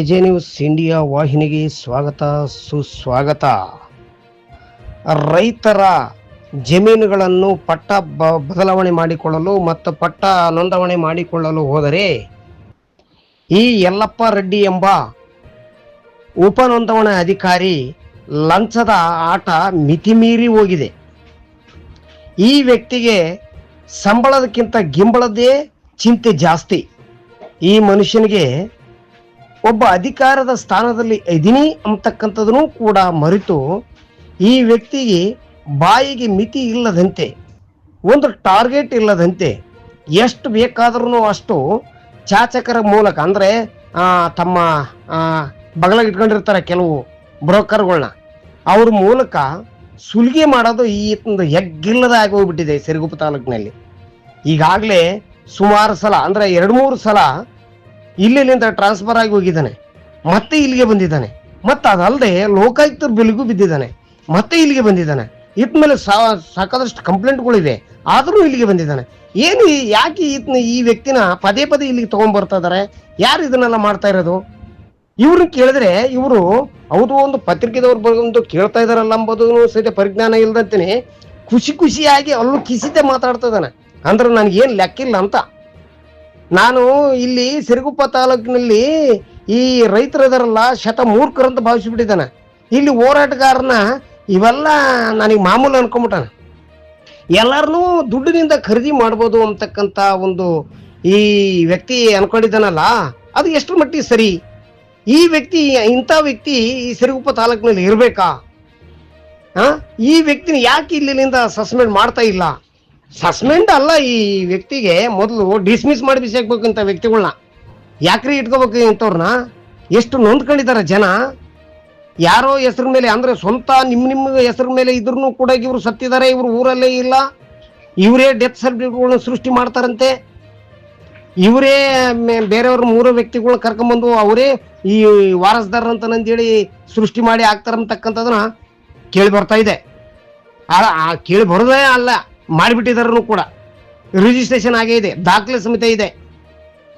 ವಿಜಯ news India ವಾಹಿನಿಗೆ ಸ್ವಾಗತ, ಸುಸ್ವಾಗತ. ರೈತರ ಜಮೀನುಗಳನ್ನು ಪಟ್ಟ ಬದಲಾವಣೆ ಮಾಡಿಕೊಳ್ಳಲು ಮತ್ತು ಪಟ್ಟ ನೋಂದಣಿ ಮಾಡಿಕೊಳ್ಳಲು ಹೋದರೆ ಈ ಯಲ್ಲಪ್ಪ ರೆಡ್ಡಿ ಎಂಬ ಉಪ ನೋಂದಣಿ ಅಧಿಕಾರಿ ಲಂಚದ ಆಟ ಮಿತಿಮೀರಿ ಹೋಗಿದೆ. ಈ ವ್ಯಕ್ತಿಗೆ ಸಂಬಳದಕ್ಕಿಂತ ಗಿಂಬಳದೇ ಚಿಂತೆ ಜಾಸ್ತಿ. ಈ ಮನುಷ್ಯನಿಗೆ ಒಬ್ಬ ಅಧಿಕಾರದ ಸ್ಥಾನದಲ್ಲಿ ಇದೀನಿ ಅಂತಕ್ಕಂಥದನ್ನು ಕೂಡ ಮರೆತು ಈ ವ್ಯಕ್ತಿಗೆ ಬಾಯಿಗೆ ಮಿತಿ ಇಲ್ಲದಂತೆ, ಒಂದು ಟಾರ್ಗೆಟ್ ಇಲ್ಲದಂತೆ ಎಷ್ಟು ಬೇಕಾದ್ರೂ ಅಷ್ಟು ಚಾಚಕರ ಮೂಲಕ, ಅಂದರೆ ತಮ್ಮ ಬಗಲಾಗಿಟ್ಕೊಂಡಿರ್ತಾರೆ ಕೆಲವು ಬ್ರೋಕರ್ಗಳನ್ನ ಅವ್ರ ಮೂಲಕ ಸುಲಿಗೆ ಮಾಡೋದು ಈ ಒಂದು ಆಗಿ ಹೋಗ್ಬಿಟ್ಟಿದೆ ಸಿರಿಗುಪ್ಪ ತಾಲೂಕಿನಲ್ಲಿ. ಈಗಾಗಲೇ ಸುಮಾರು ಸಲ, ಅಂದರೆ ಎರಡು ಮೂರು ಸಲ ಇಲ್ಲಿಂದ ಟ್ರಾನ್ಸ್ಫರ್ ಆಗಿ ಹೋಗಿದ್ದಾನೆ. ಮತ್ತೆ ಇಲ್ಲಿಗೆ ಬಂದಿದ್ದಾನೆ. ಮತ್ತೆ ಅದಲ್ಲದೆ ಲೋಕಾಯುಕ್ತರ ಬೆಲೆಗೂ ಬಿದ್ದಿದ್ದಾನೆ. ಮತ್ತೆ ಇಲ್ಲಿಗೆ ಬಂದಿದ್ದಾನೆ. ಇತ್ ಮೇಲೆ ಸಾಕಾದಷ್ಟು ಕಂಪ್ಲೇಂಟ್ಗಳಿವೆ ಆದರೂ ಇಲ್ಲಿಗೆ ಬಂದಿದ್ದಾನೆ. ಏನು ಯಾಕೆ ಈತನ ಈ ವ್ಯಕ್ತಿನ ಪದೇ ಪದೇ ಇಲ್ಲಿಗೆ ತಗೊಂಡ್ಬರ್ತಾ ಇದಾರೆ ಯಾರು ಇದನ್ನೆಲ್ಲ ಮಾಡ್ತಾ ಇರೋದು? ಇವ್ರನ್ನ ಕೇಳಿದ್ರೆ ಇವರು, ಹೌದು, ಒಂದು ಪತ್ರಿಕೆದವ್ರು ಬಂದು ಕೇಳ್ತಾ ಇದಾರಲ್ಲ ಅಂಬೋದು ಸಹಿತ ಪರಿಜ್ಞಾನ ಇಲ್ದಂತೇನೆ. ಖುಷಿ ಖುಷಿಯಾಗಿ ಅಲ್ಲೂ ಕಿಸಿತೆ ಮಾತಾಡ್ತಾ ಇದ್ದಾನೆ. ಅಂದ್ರೆ ನನಗೇನು ಲೆಕ್ಕಿಲ್ಲ ಅಂತ. ನಾನು ಇಲ್ಲಿ ಸಿರಿಗುಪ್ಪ ತಾಲೂಕಿನಲ್ಲಿ ಈ ರೈತರ ಇದಾರಲ್ಲ ಶತ ಮೂರ್ಖರಂತ ಭಾವಿಸಿಬಿಟ್ಟಿದ್ದಾನೆ. ಇಲ್ಲಿ ಹೋರಾಟಗಾರನ ಇವೆಲ್ಲ ನನಗೆ ಮಾಮೂಲು ಅನ್ಕೊಂಬಿಟ್ಟಾನ. ಎಲ್ಲರನ್ನೂ ದುಡ್ಡಿನಿಂದ ಖರೀದಿ ಮಾಡ್ಬೋದು ಅಂತಕ್ಕಂಥ ಒಂದು ಈ ವ್ಯಕ್ತಿ ಅನ್ಕೊಂಡಿದ್ದಾನಲ್ಲ, ಅದು ಎಷ್ಟು ಮಟ್ಟಿಗೆ ಸರಿ? ಈ ವ್ಯಕ್ತಿ, ಇಂಥ ವ್ಯಕ್ತಿ ಈ ಸಿರಿಗುಪ್ಪ ತಾಲೂಕಿನಲ್ಲಿ ಇರಬೇಕಾ? ಈ ವ್ಯಕ್ತಿನ ಯಾಕೆ ಇಲ್ಲಿಂದ ಸಸ್ಪೆಂಡ್ ಮಾಡ್ತಾ ಇಲ್ಲ? ಸಸ್ಪೆಂಡ್ ಅಲ್ಲ ಈ ವ್ಯಕ್ತಿಗೆ ಮೊದಲು ಡಿಸ್ಮಿಸ್ ಮಾಡಿ ಬಿಸಾಕ್ಬೇಕು ಇಂಥ ವ್ಯಕ್ತಿಗಳನ್ನ ಯಾಕ್ರಿ ಇಟ್ಕೋಬೇಕು ಇಂಥವ್ರನ್ನ? ಎಷ್ಟು ನೊಂದ್ಕೊಂಡಿದ್ದಾರೆ ಜನ? ಯಾರೋ ಹೆಸರು ಮೇಲೆ, ಅಂದ್ರೆ ಸ್ವಂತ ನಿಮ್ಮ ನಿಮ್ಮ ಹೆಸರು ಮೇಲೆ ಇದ್ರೂ ಕೂಡ ಇವರು ಸತ್ತಿದ್ದಾರೆ ಇವರು ಊರಲ್ಲೇ ಇಲ್ಲ. ಇವರೇ ಡೆತ್ ಸರ್ಟಿಫಿಕೇಟ್ಗಳನ್ನ ಸೃಷ್ಟಿ ಮಾಡ್ತಾರಂತೆ. ಇವರೇ ಬೇರೆಯವ್ರ ಮೂರು ವ್ಯಕ್ತಿಗಳನ್ನ ಕರ್ಕೊಂಬಂದು ಅವರೇ ಈ ವಾರಸ್ದಾರ ಅಂತ ನಂದೇಳಿ ಸೃಷ್ಟಿ ಮಾಡಿ ಆಗ್ತಾರಂತಕ್ಕಂಥದನ್ನ ಕೇಳಿ ಬರ್ತಾ ಇದೆ. ಆ ಕೇಳಿ ಬರೋದೇ ಅಲ್ಲ. ಮಾಡಿಬಿಟ್ಟಿದಾರನು ಕೂಡ. ರಿಜಿಸ್ಟ್ರೇಷನ್ ಆಗೇ ಇದೆ, ದಾಖಲೆ ಸಮೇತ ಇದೆ.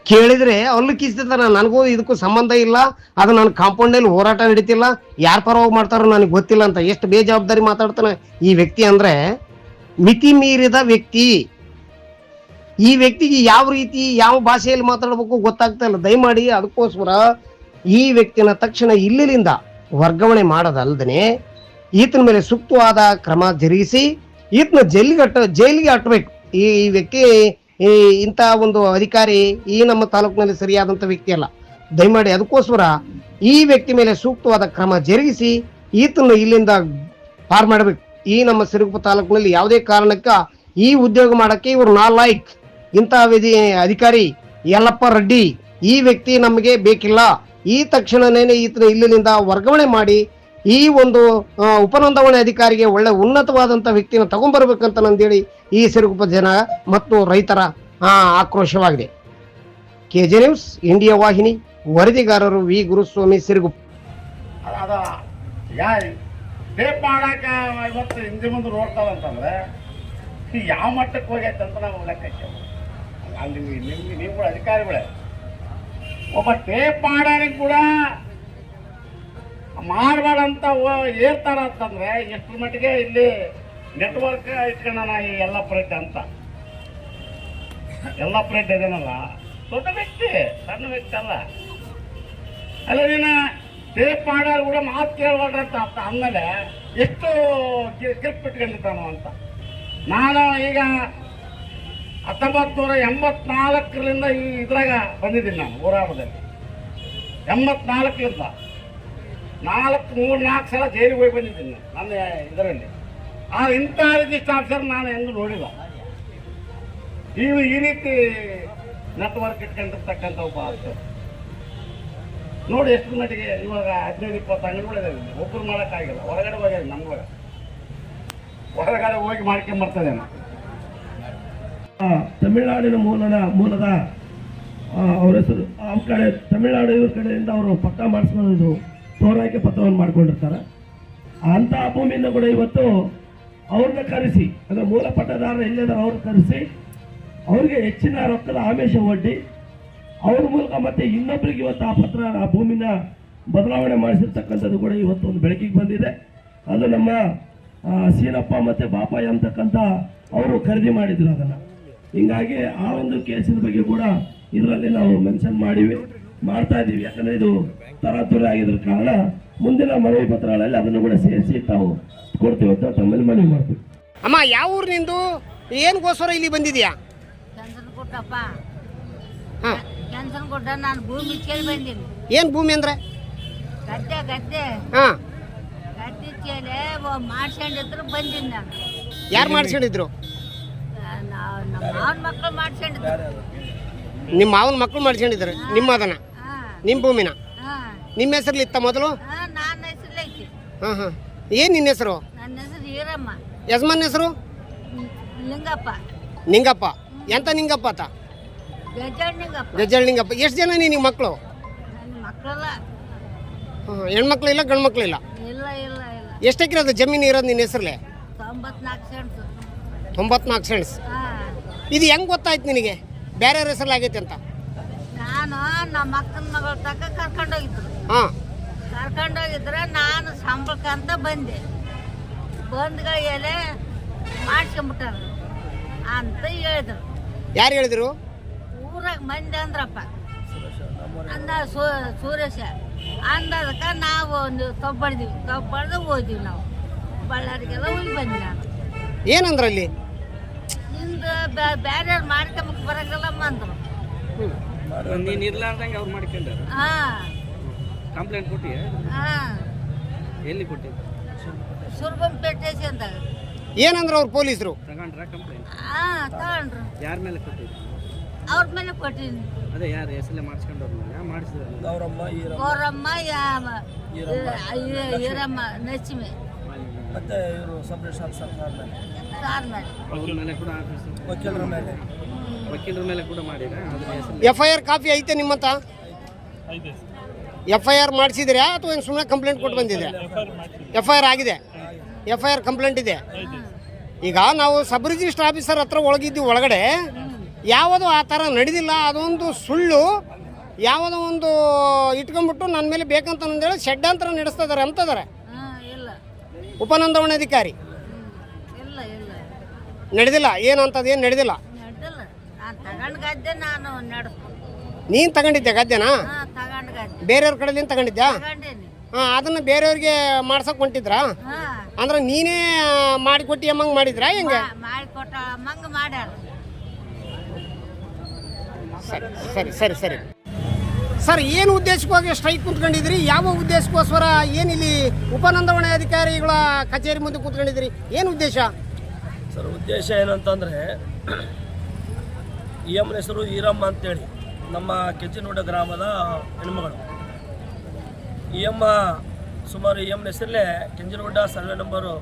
ಕೇಳಿದ್ರೆ ಅಲ್ಲೂ ಕಿಸ್ತಿದ್ದಾನ ನನಗೂ ಇದಕ್ಕೂ ಸಂಬಂಧ ಇಲ್ಲ, ಅದು ನಾನು ಕಾಂಪೌಂಡಲ್ಲಿ ಹೋರಾಟ ನಡೀತಿಲ್ಲ, ಯಾರು ಪರವಾಗಿ ಮಾಡ್ತಾರೋ ನನಗೆ ಗೊತ್ತಿಲ್ಲ ಅಂತ. ಎಷ್ಟು ಬೇಜವಾಬ್ದಾರಿ ಮಾತಾಡ್ತಾನೆ ಈ ವ್ಯಕ್ತಿ ಅಂದ್ರೆ ಮಿತಿ ಮೀರಿದ ವ್ಯಕ್ತಿ. ಈ ವ್ಯಕ್ತಿಗೆ ಯಾವ ರೀತಿ, ಯಾವ ಭಾಷೆಯಲ್ಲಿ ಮಾತಾಡಬೇಕು ಗೊತ್ತಾಗ್ತಾ ಇಲ್ಲ. ದಯಮಾಡಿ ಅದಕ್ಕೋಸ್ಕರ ಈ ವ್ಯಕ್ತಿನ ತಕ್ಷಣ ಇಲ್ಲಿಂದ ವರ್ಗಾವಣೆ ಮಾಡೋದಲ್ದನೆ ಈತನ ಮೇಲೆ ಸೂಕ್ತವಾದ ಕ್ರಮ ಜರುಗಿಸಿ ಈತನ ಜೈಲಿಗೆ ಅಟ್ಟ ಜೈಲಿಗೆ ಅಟ್ಟಬೇಕು ಈ ವ್ಯಕ್ತಿ, ಈ ಇಂಥ ಒಂದು ಅಧಿಕಾರಿ ಈ ನಮ್ಮ ತಾಲೂಕಿನಲ್ಲಿ ಸರಿಯಾದಂಥ ವ್ಯಕ್ತಿ ಅಲ್ಲ. ದಯಮಾಡಿ ಅದಕ್ಕೋಸ್ಕರ ಈ ವ್ಯಕ್ತಿ ಮೇಲೆ ಸೂಕ್ತವಾದ ಕ್ರಮ ಜರುಗಿಸಿ ಈತನ ಇಲ್ಲಿಂದ ಪಾರ್ ಮಾಡಬೇಕು. ಈ ನಮ್ಮ ಸಿರುಗುಪ್ಪ ತಾಲೂಕಿನಲ್ಲಿ ಯಾವುದೇ ಕಾರಣಕ್ಕ ಈ ಉದ್ಯೋಗ ಮಾಡಕ್ಕೆ ಇವರು ನಾ ಲೈಕ್ ಇಂಥ ವಿಧಿ ಅಧಿಕಾರಿ ಯಲ್ಲಪ್ಪ ರೆಡ್ಡಿ ಈ ವ್ಯಕ್ತಿ ನಮಗೆ ಬೇಕಿಲ್ಲ. ಈ ತಕ್ಷಣನೇ ಈತನ ಇಲ್ಲಿಂದ ವರ್ಗಾವಣೆ ಮಾಡಿ ಈ ಒಂದು ಆ, ಉಪನೋಂದಣಿ ಅಧಿಕಾರಿಗೆ ಒಳ್ಳೆ ಉನ್ನತವಾದಂಥ ವ್ಯಕ್ತಿನ ತಗೊಂಡ್ಬರ್ಬೇಕಂತ ನಂದೇಳಿ ಈ ಸಿರುಗುಪ್ಪ ಜನ ಮತ್ತು ರೈತರ ಆಕ್ರೋಶವಾಗಿದೆ. ಕೆ ಜೆ ನ್ಯೂಸ್ ಇಂಡಿಯಾ ವಾಹಿನಿ ವರದಿಗಾರರು ವಿ. ಗುರುಸ್ವಾಮಿ ಸಿರುಗುಪ್ಪ. ಟೇಪ್ ಮಾಡಾಕ ಯಾವ ಮಟ್ಟಕ್ಕೆ ಹೋಗೈತೆ ಅಂತ ನಾವು ಲೆಕ್ಕ. ಅಲ್ಲಿ ನೀವು ಅಧಿಕಾರಿಗಳೇ ಒಬ್ಬ ಟೇಪ್ ಕೂಡ ಮಾಡಬೇಡಂತ ಏರ್ತಾರ ಅಂತಂದ್ರೆ ಎಷ್ಟು ಮಟ್ಟಿಗೆ ಇಲ್ಲಿ ನೆಟ್ವರ್ಕ್ ಇಟ್ಕೊಂಡಣ ಈ ಎಲ್ಲ ಪ್ರೇಟ್ ಅಂತ. ಎಲ್ಲ ಪ್ರೇಟ್ ಇದೇನಲ್ಲ ದೊಡ್ಡ ವ್ಯಕ್ತಿ, ಸಣ್ಣ ವ್ಯಕ್ತಿ ಅಲ್ಲ. ಅಲ್ಲ ನೀನು ಟೇಪ್ ಮಾಡೋರು ಕೂಡ ಮಾತು ಕೇಳಬಾರ್ದು ಅಂತ ಅರ್ಥ ಆಮೇಲೆ ಎಷ್ಟು ಗ್ರಿಪ್ ಇಟ್ಕೊಂಡಿದ್ದಾನು ಅಂತ. ನಾನು ಈಗ ಹತ್ತೊಂಬತ್ತು ನೂರ ಎಂಬತ್ನಾಲ್ಕರಿಂದ ಈ ಇದ್ರಾಗ ಬಂದಿದ್ದೀನಿ ನಾನು ಹೋರಾಟದಲ್ಲಿ ಎಂಬತ್ನಾಲ್ಕರಿಂದ. ನಾಲ್ಕು ಮೂರು ನಾಲ್ಕು ಸಲ ಜೈಲಿಗೆ ಹೋಗಿ ಬಂದಿದ್ದೀನಿ ನಾನು ನನ್ನ ಇದರಲ್ಲಿ. ಆ ಇಂಥ ರಿಜಿಸ್ಟರ್ ಆಫೀಸರ್ ನಾನು ಎಂದು ನೋಡಿಲ್ಲ. ನೀವು ಈ ರೀತಿ ನೆಟ್ವರ್ಕ್ ಇಟ್ಕೊಂಡಿರ್ತಕ್ಕಂಥ ಒಬ್ಬ ಆಫೀಸರ್ ನೋಡಿ ಎಷ್ಟು ಮಟ್ಟಿಗೆ ಇವಾಗ ಹದಿನೈದು ಇಪ್ಪತ್ತು ಅಂಗಡಿಗಳಿದೆ ಒಬ್ಬರು ಮಾಡೋಕ್ಕಾಗಿಲ್ಲ. ಹೊರಗಡೆ ಹೋಗ್ಯಾರ ನಮ್ಗೆ ಹೊರಗಡೆ ಹೋಗಿ ಮಾಡ್ಕೊಂಬರ್ತದೆ ಆ, ತಮಿಳುನಾಡಿನ ಮೂಲದ ಮೂಲದ ಅವ್ರ ಹೆಸರು ಅವ್ರ ಕಡೆ ತಮಿಳ್ನಾಡು ಇವ್ರ ಕಡೆಯಿಂದ ಅವರು ಪಕ್ಕ ಮಾಡಿಸ್ಕೊಂಡು ತೋರಾಕೆ ಪತ್ರವನ್ನು ಮಾಡ್ಕೊಂಡಿರ್ತಾರೆ. ಅಂಥ ಭೂಮಿಯನ್ನು ಕೂಡ ಇವತ್ತು ಅವ್ರನ್ನ ಕರೆಸಿ, ಅಂದರೆ ಮೂಲ ಪಟ್ಟದಾರರು ಎಲ್ಲಿದ್ದಾರೆ ಅವ್ರನ್ನ ಕರೆಸಿ, ಅವ್ರಿಗೆ ಹೆಚ್ಚಿನ ರೊಕ್ಕದ ಆಮಿಷ ಒಡ್ಡಿ, ಅವ್ರ ಮೂಲಕ ಮತ್ತೆ ಇನ್ನೊಬ್ಬರಿಗೆ ಇವತ್ತು ಆ ಪತ್ರ, ಆ ಭೂಮಿನ ಬದಲಾವಣೆ ಮಾಡಿಸಿರ್ತಕ್ಕಂಥದ್ದು ಕೂಡ ಇವತ್ತು ಒಂದು ಬೆಳಕಿಗೆ ಬಂದಿದೆ. ಅದು ನಮ್ಮ ಸೀನಪ್ಪ ಮತ್ತೆ ಬಾಪಾಯ ಅಂತಕ್ಕಂಥ ಅವರು ಖರೀದಿ ಮಾಡಿದ್ರು ಅದನ್ನ. ಹಿಂಗಾಗಿ ಆ ಒಂದು ಕೇಸಿನ ಬಗ್ಗೆ ಕೂಡ ಇದರಲ್ಲಿ ನಾವು ಮೆನ್ಷನ್ ಮಾಡಿವಿ. ಮಾಡ್ತಾ ಇದ್ದೀವಿ. ಯಾಕಂದ್ರೆ ಇದು ತರಾತುರಿ ಆಗಿದ್ರ ಕಾರಣ ಮುಂದಿನ ಮನವಿ ಪತ್ರಗಳಲ್ಲಿ ಅದನ್ನು ಕೂಡ ಸೇರಿಸಿ ತಾವು ಕೊಡ್ತೀವಿ ಅಂತ ತಮ್ಮಲ್ಲಿ ಮನವಿ ಮಾಡ್ತೀವಿ. ಅಮ್ಮ ಯಾವ ಊರು ನಿಂದು? ಏನಗೋಸ್ಕರ ಇಲ್ಲಿ ಬಂದಿದ್ಯಾ ನಾನು ಭೂಮಿ ಕೇಳಿ ಬಂದೀನಿ. ಏನು ಭೂಮಿ ಅಂದ್ರೆ? ಗದ್ದೆ ಗದ್ದೆ. ಹಾ. ಗದ್ದೆ ಕೇಳಿ ಮಾಡ್ಕೊಂಡಿದ್ರು ಬಂದೀನಿ ನಾನು. ಯಾರು ಮಾಡಿಸ್ಕೊಂಡಿದ್ರು? ನಾವು ನಮ್ಮ ಮಾವನ ಮಕ್ಕಳು ಮಾಡ್ಸ್ಕೊಂಡಿದ್ರು. ನಿಮ್ಮ ಮಾವನ ಮಕ್ಕಳು ಮಾಡಿಸ್ಕೊಂಡಿದ್ರು ನಿಮ್ಮ ಅದನ್ನ ನಿಮ್ಮ ಭೂಮಿನ? ಹಾ. ನಿಮ್ಮ ಹೆಸರಲ್ಲಿ ಇತ್ತ ಮೊದಲು? ಹಾ ನನ್ನ ಹೆಸರು ಐತಿ ಹಾಂ ಹಾಂ. ಏನು ನಿನ್ನ ಹೆಸರು? ನನ್ನ ಹೆಸರು ಈರಮ್ಮ. ಯಜಮಾನ್ ಹೆಸರು? ಲಿಂಗಪ್ಪ. ನಿಂಗಪ್ಪ. ಎಂತ ನಿಂಗಪ್ಪ ಆತ? ಗಜಾಳ್ ನಿಂಗಪ್ಪ. ಎಷ್ಟ್ ನಿಂಗಪ್ಪ. ಎಷ್ಟು ಜನ ನಿನಗೆ ಮಕ್ಕಳು ನನ್ನ ಮಕ್ಕಳೆಲ್ಲ ಹೆಣ್ಮಕ್ಳು ಇಲ್ಲ ಗಂಡು ಮಕ್ಳು ಇಲ್ಲ? ಇಲ್ಲ ಇಲ್ಲ ಇಲ್ಲ. ಎಷ್ಟು ಎಕರೆ ಅದು ಜಮೀನು ಇರೋದು ನಿನ್ನ ಹೆಸರಲ್ಲೇ ತೊಂಬತ್ನಾಲ್ಕು ಸೆಂಟ್ಸ್. ತೊಂಬತ್ನಾಲ್ಕು ಸೆಂಟ್ಸ್. ಹಾ. ಇದು ಹೆಂಗ್ ಗೊತ್ತಾಯ್ತು ನಿನಗೆ? ಬೇರೆಯವ್ರ ಹೆಸರಲ್ಲಿ ಆಗೈತೆ ಅಂತ. ನಾನು ನಮ್ಮ ಅಕ್ಕನ ಮಗಳ ತಕ್ಕ ಕರ್ಕೊಂಡೋಗಿದ್ರು. ಹಾಂ. ಕರ್ಕೊಂಡೋಗಿದ್ರೆ ನಾನು ಸಂಬಳಕ್ಕಂತ ಬಂದೆ. ಬಂದ್ಗಳಿಗೆ ಮಾಡ್ಕೊಂಬಿಟ್ಟಾರ ಅಂತ ಹೇಳಿದ್ರು. ಯಾರು ಹೇಳಿದ್ರು? ಊರಾಗ ಮಂದಿ ಅಂದ್ರಪ್ಪ. ಅಂದ ಸೂ ಸುರೇಶ. ಅಂದದಕ್ಕೆ ನಾವು ಒಂದು ತಬ್ಬಡ್ದೀವಿ ತಬ್ಬಡ್ದು ಹೋದ್ವಿ ನಾವು. ಬಳ್ಳಾರಿಗೆಲ್ಲ ಹೋಗಿ ಬಂದೆ ನಾನು. ಏನಂದ್ರಲ್ಲಿ? ನಿಂದು ಬೇರೆ ಮಾಡ್ಕೊಂಬಕ್ ಬರಂಗಿಲ್ಲಮ್ಮ ಅಂದ್ರು ನೀನು ಇರ್ಲಾರ್ದಂಗೆ ಅವ್ರು ಮಾಡ್ಕೊಂಡಾರ? ಹಾಂ. ಕಂಪ್ಲೇಂಟ್ ಕೊಟ್ಟಿ ಹಾಂ. ಎಲ್ಲಿ ಕೊಟ್ಟಿದ್ದು? ಸುರ್ಬಂಪೇಟೆ ಅಂತ. ಏನಂದ್ರು ಅವ್ರು ಪೊಲೀಸರು? ತಗೊಂಡ್ರ ಕಂಪ್ಲೇಂಟ್ ಹಾ ತಗೊಂಡ್ರು. ಯಾರ ಮೇಲೆ ಕೊಟ್ಟಿದ್ದು? ಅವ್ರ ಮೇಲೆ ಕೊಟ್ಟಿನಿ. ಅದೇ ಯಾರು ಹೆಸರಲ್ಲೇ ಮಾಡಿಸ್ಕೊಂಡವ್ರ ಮೇಲೆ ಮಾಡಿಸಿದ್ರು ಗೌರಮ್ಮ ಯಾವ ಈರಮ್ಮ. ನಚ್ಚಿಮೆ ಮತ್ತೆ ಇವರು ಸರ್ಕಾರ ಸರ್ ಮೇಲೆ. ಅವ್ರ ಮೇಲೆ ಕೂಡ ಆಫೀಸ್. ವಕೀಲರ ಮೇಲೆ. ವಕೀಲರ ಮೇಲೆ ಕೂಡ ಎಫ್ ಐ ಆರ್ ಕಾಪಿ ಐತೆ ನಿಮ್ಮಂತ ಎಫ್ ಐ ಆರ್ ಮಾಡಿಸಿದ್ರಾ ಅಥವಾ ಏನು ಸುಮ್ಮನೆ ಕಂಪ್ಲೇಂಟ್ ಕೊಟ್ಟು ಬಂದಿದೆ ಎಫ್ ಐ ಆರ್ ಆಗಿದೆ. ಎಫ್ ಐ ಆರ್ ಕಂಪ್ಲೇಂಟ್ ಇದೆ ಈಗ ನಾವು ಸಬ್ ರಿಜಿಸ್ಟರ್ ಆಫೀಸರ್ ಹತ್ರ ಒಳಗಿದ್ದೀವಿ ಒಳಗಡೆ. ಯಾವುದು ಆ ಥರ ನಡೆದಿಲ್ಲ ಅದೊಂದು ಸುಳ್ಳು. ಯಾವುದೋ ಒಂದು ಇಟ್ಕೊಂಡ್ಬಿಟ್ಟು ನನ್ನ ಮೇಲೆ ಬೇಕಂತ ಹೇಳಿ ಶೆಡ್ ಅಂತರ ನಡೆಸ್ತಾ ಇದ್ದಾರೆ ಇಲ್ಲ. ಉಪನೋಂದವಣಾಧಿಕಾರಿ. ನಡೆದಿಲ್ಲ. ಏನಂತದ್ದು ಏನು ನಡೆದಿಲ್ಲ. ಗದ್ದೆ ನಾನು ನೀನು ತಗೊಂಡಿದ್ದೆ ಗದ್ದೆನಾ? ಹಾಂ ತಗೊಂಡ್ ಗದ್ದೆ. ಬೇರೆಯವ್ರ ಕಡೆಯಿಂದ ತಗೊಂಡಿದ್ಯಾ? ಹಾ ಅದನ್ನ ಬೇರೆಯವ್ರಿಗೆ ಮಾಡ್ಸಕ್ ಹೊಂಟಿದ್ರಾ? ಹಾ. ಅಂದ್ರೆ ನೀನೇ ಮಾಡಿಕೊಟ್ಟಿ ಅಮ್ಮಂಗೆ ಮಾಡಿದ್ರಾ ಹೆಂಗೆ? ಮಾಡಿಕೊಟ್ಟ ಮಾಡ್ಯಾರ. ಸರಿ ಸರಿ ಸರಿ ಸರಿ. ಸರ್ ಏನು ಉದ್ದೇಶಕ್ಕೋಗಿ ಸ್ಟ್ರೈಕ್ ಕುತ್ಕೊಂಡಿದ್ರಿ? ಯಾವ ಉದ್ದೇಶಕ್ಕೋಸ್ಕರ ಏನಿಲ್ಲಿ ಉಪನಂದವಣೆ ಅಧಿಕಾರಿಗಳ ಕಚೇರಿ ಮುಂದೆ ಕುತ್ಕೊಂಡಿದ್ರಿ? ಏನು ಉದ್ದೇಶ? ಸರ್ ಉದ್ದೇಶ ಏನಂತಂದರೆ ಈ ಅಮ್ಮನ ಹೆಸರು ಈರಮ್ಮ ಅಂತೇಳಿ. ನಮ್ಮ ಕೆಂಚಿನೋಡ ಗ್ರಾಮದ ಹೆಣ್ಮಗಳು. ಈ ಅಮ್ಮ ಸುಮಾರು ಈ ಅಮ್ಮನ ಹೆಸರಲ್ಲೇ ಕೆಂಚಿನಗುಡ್ಡ ಸರ್ವೆ ನಂಬರು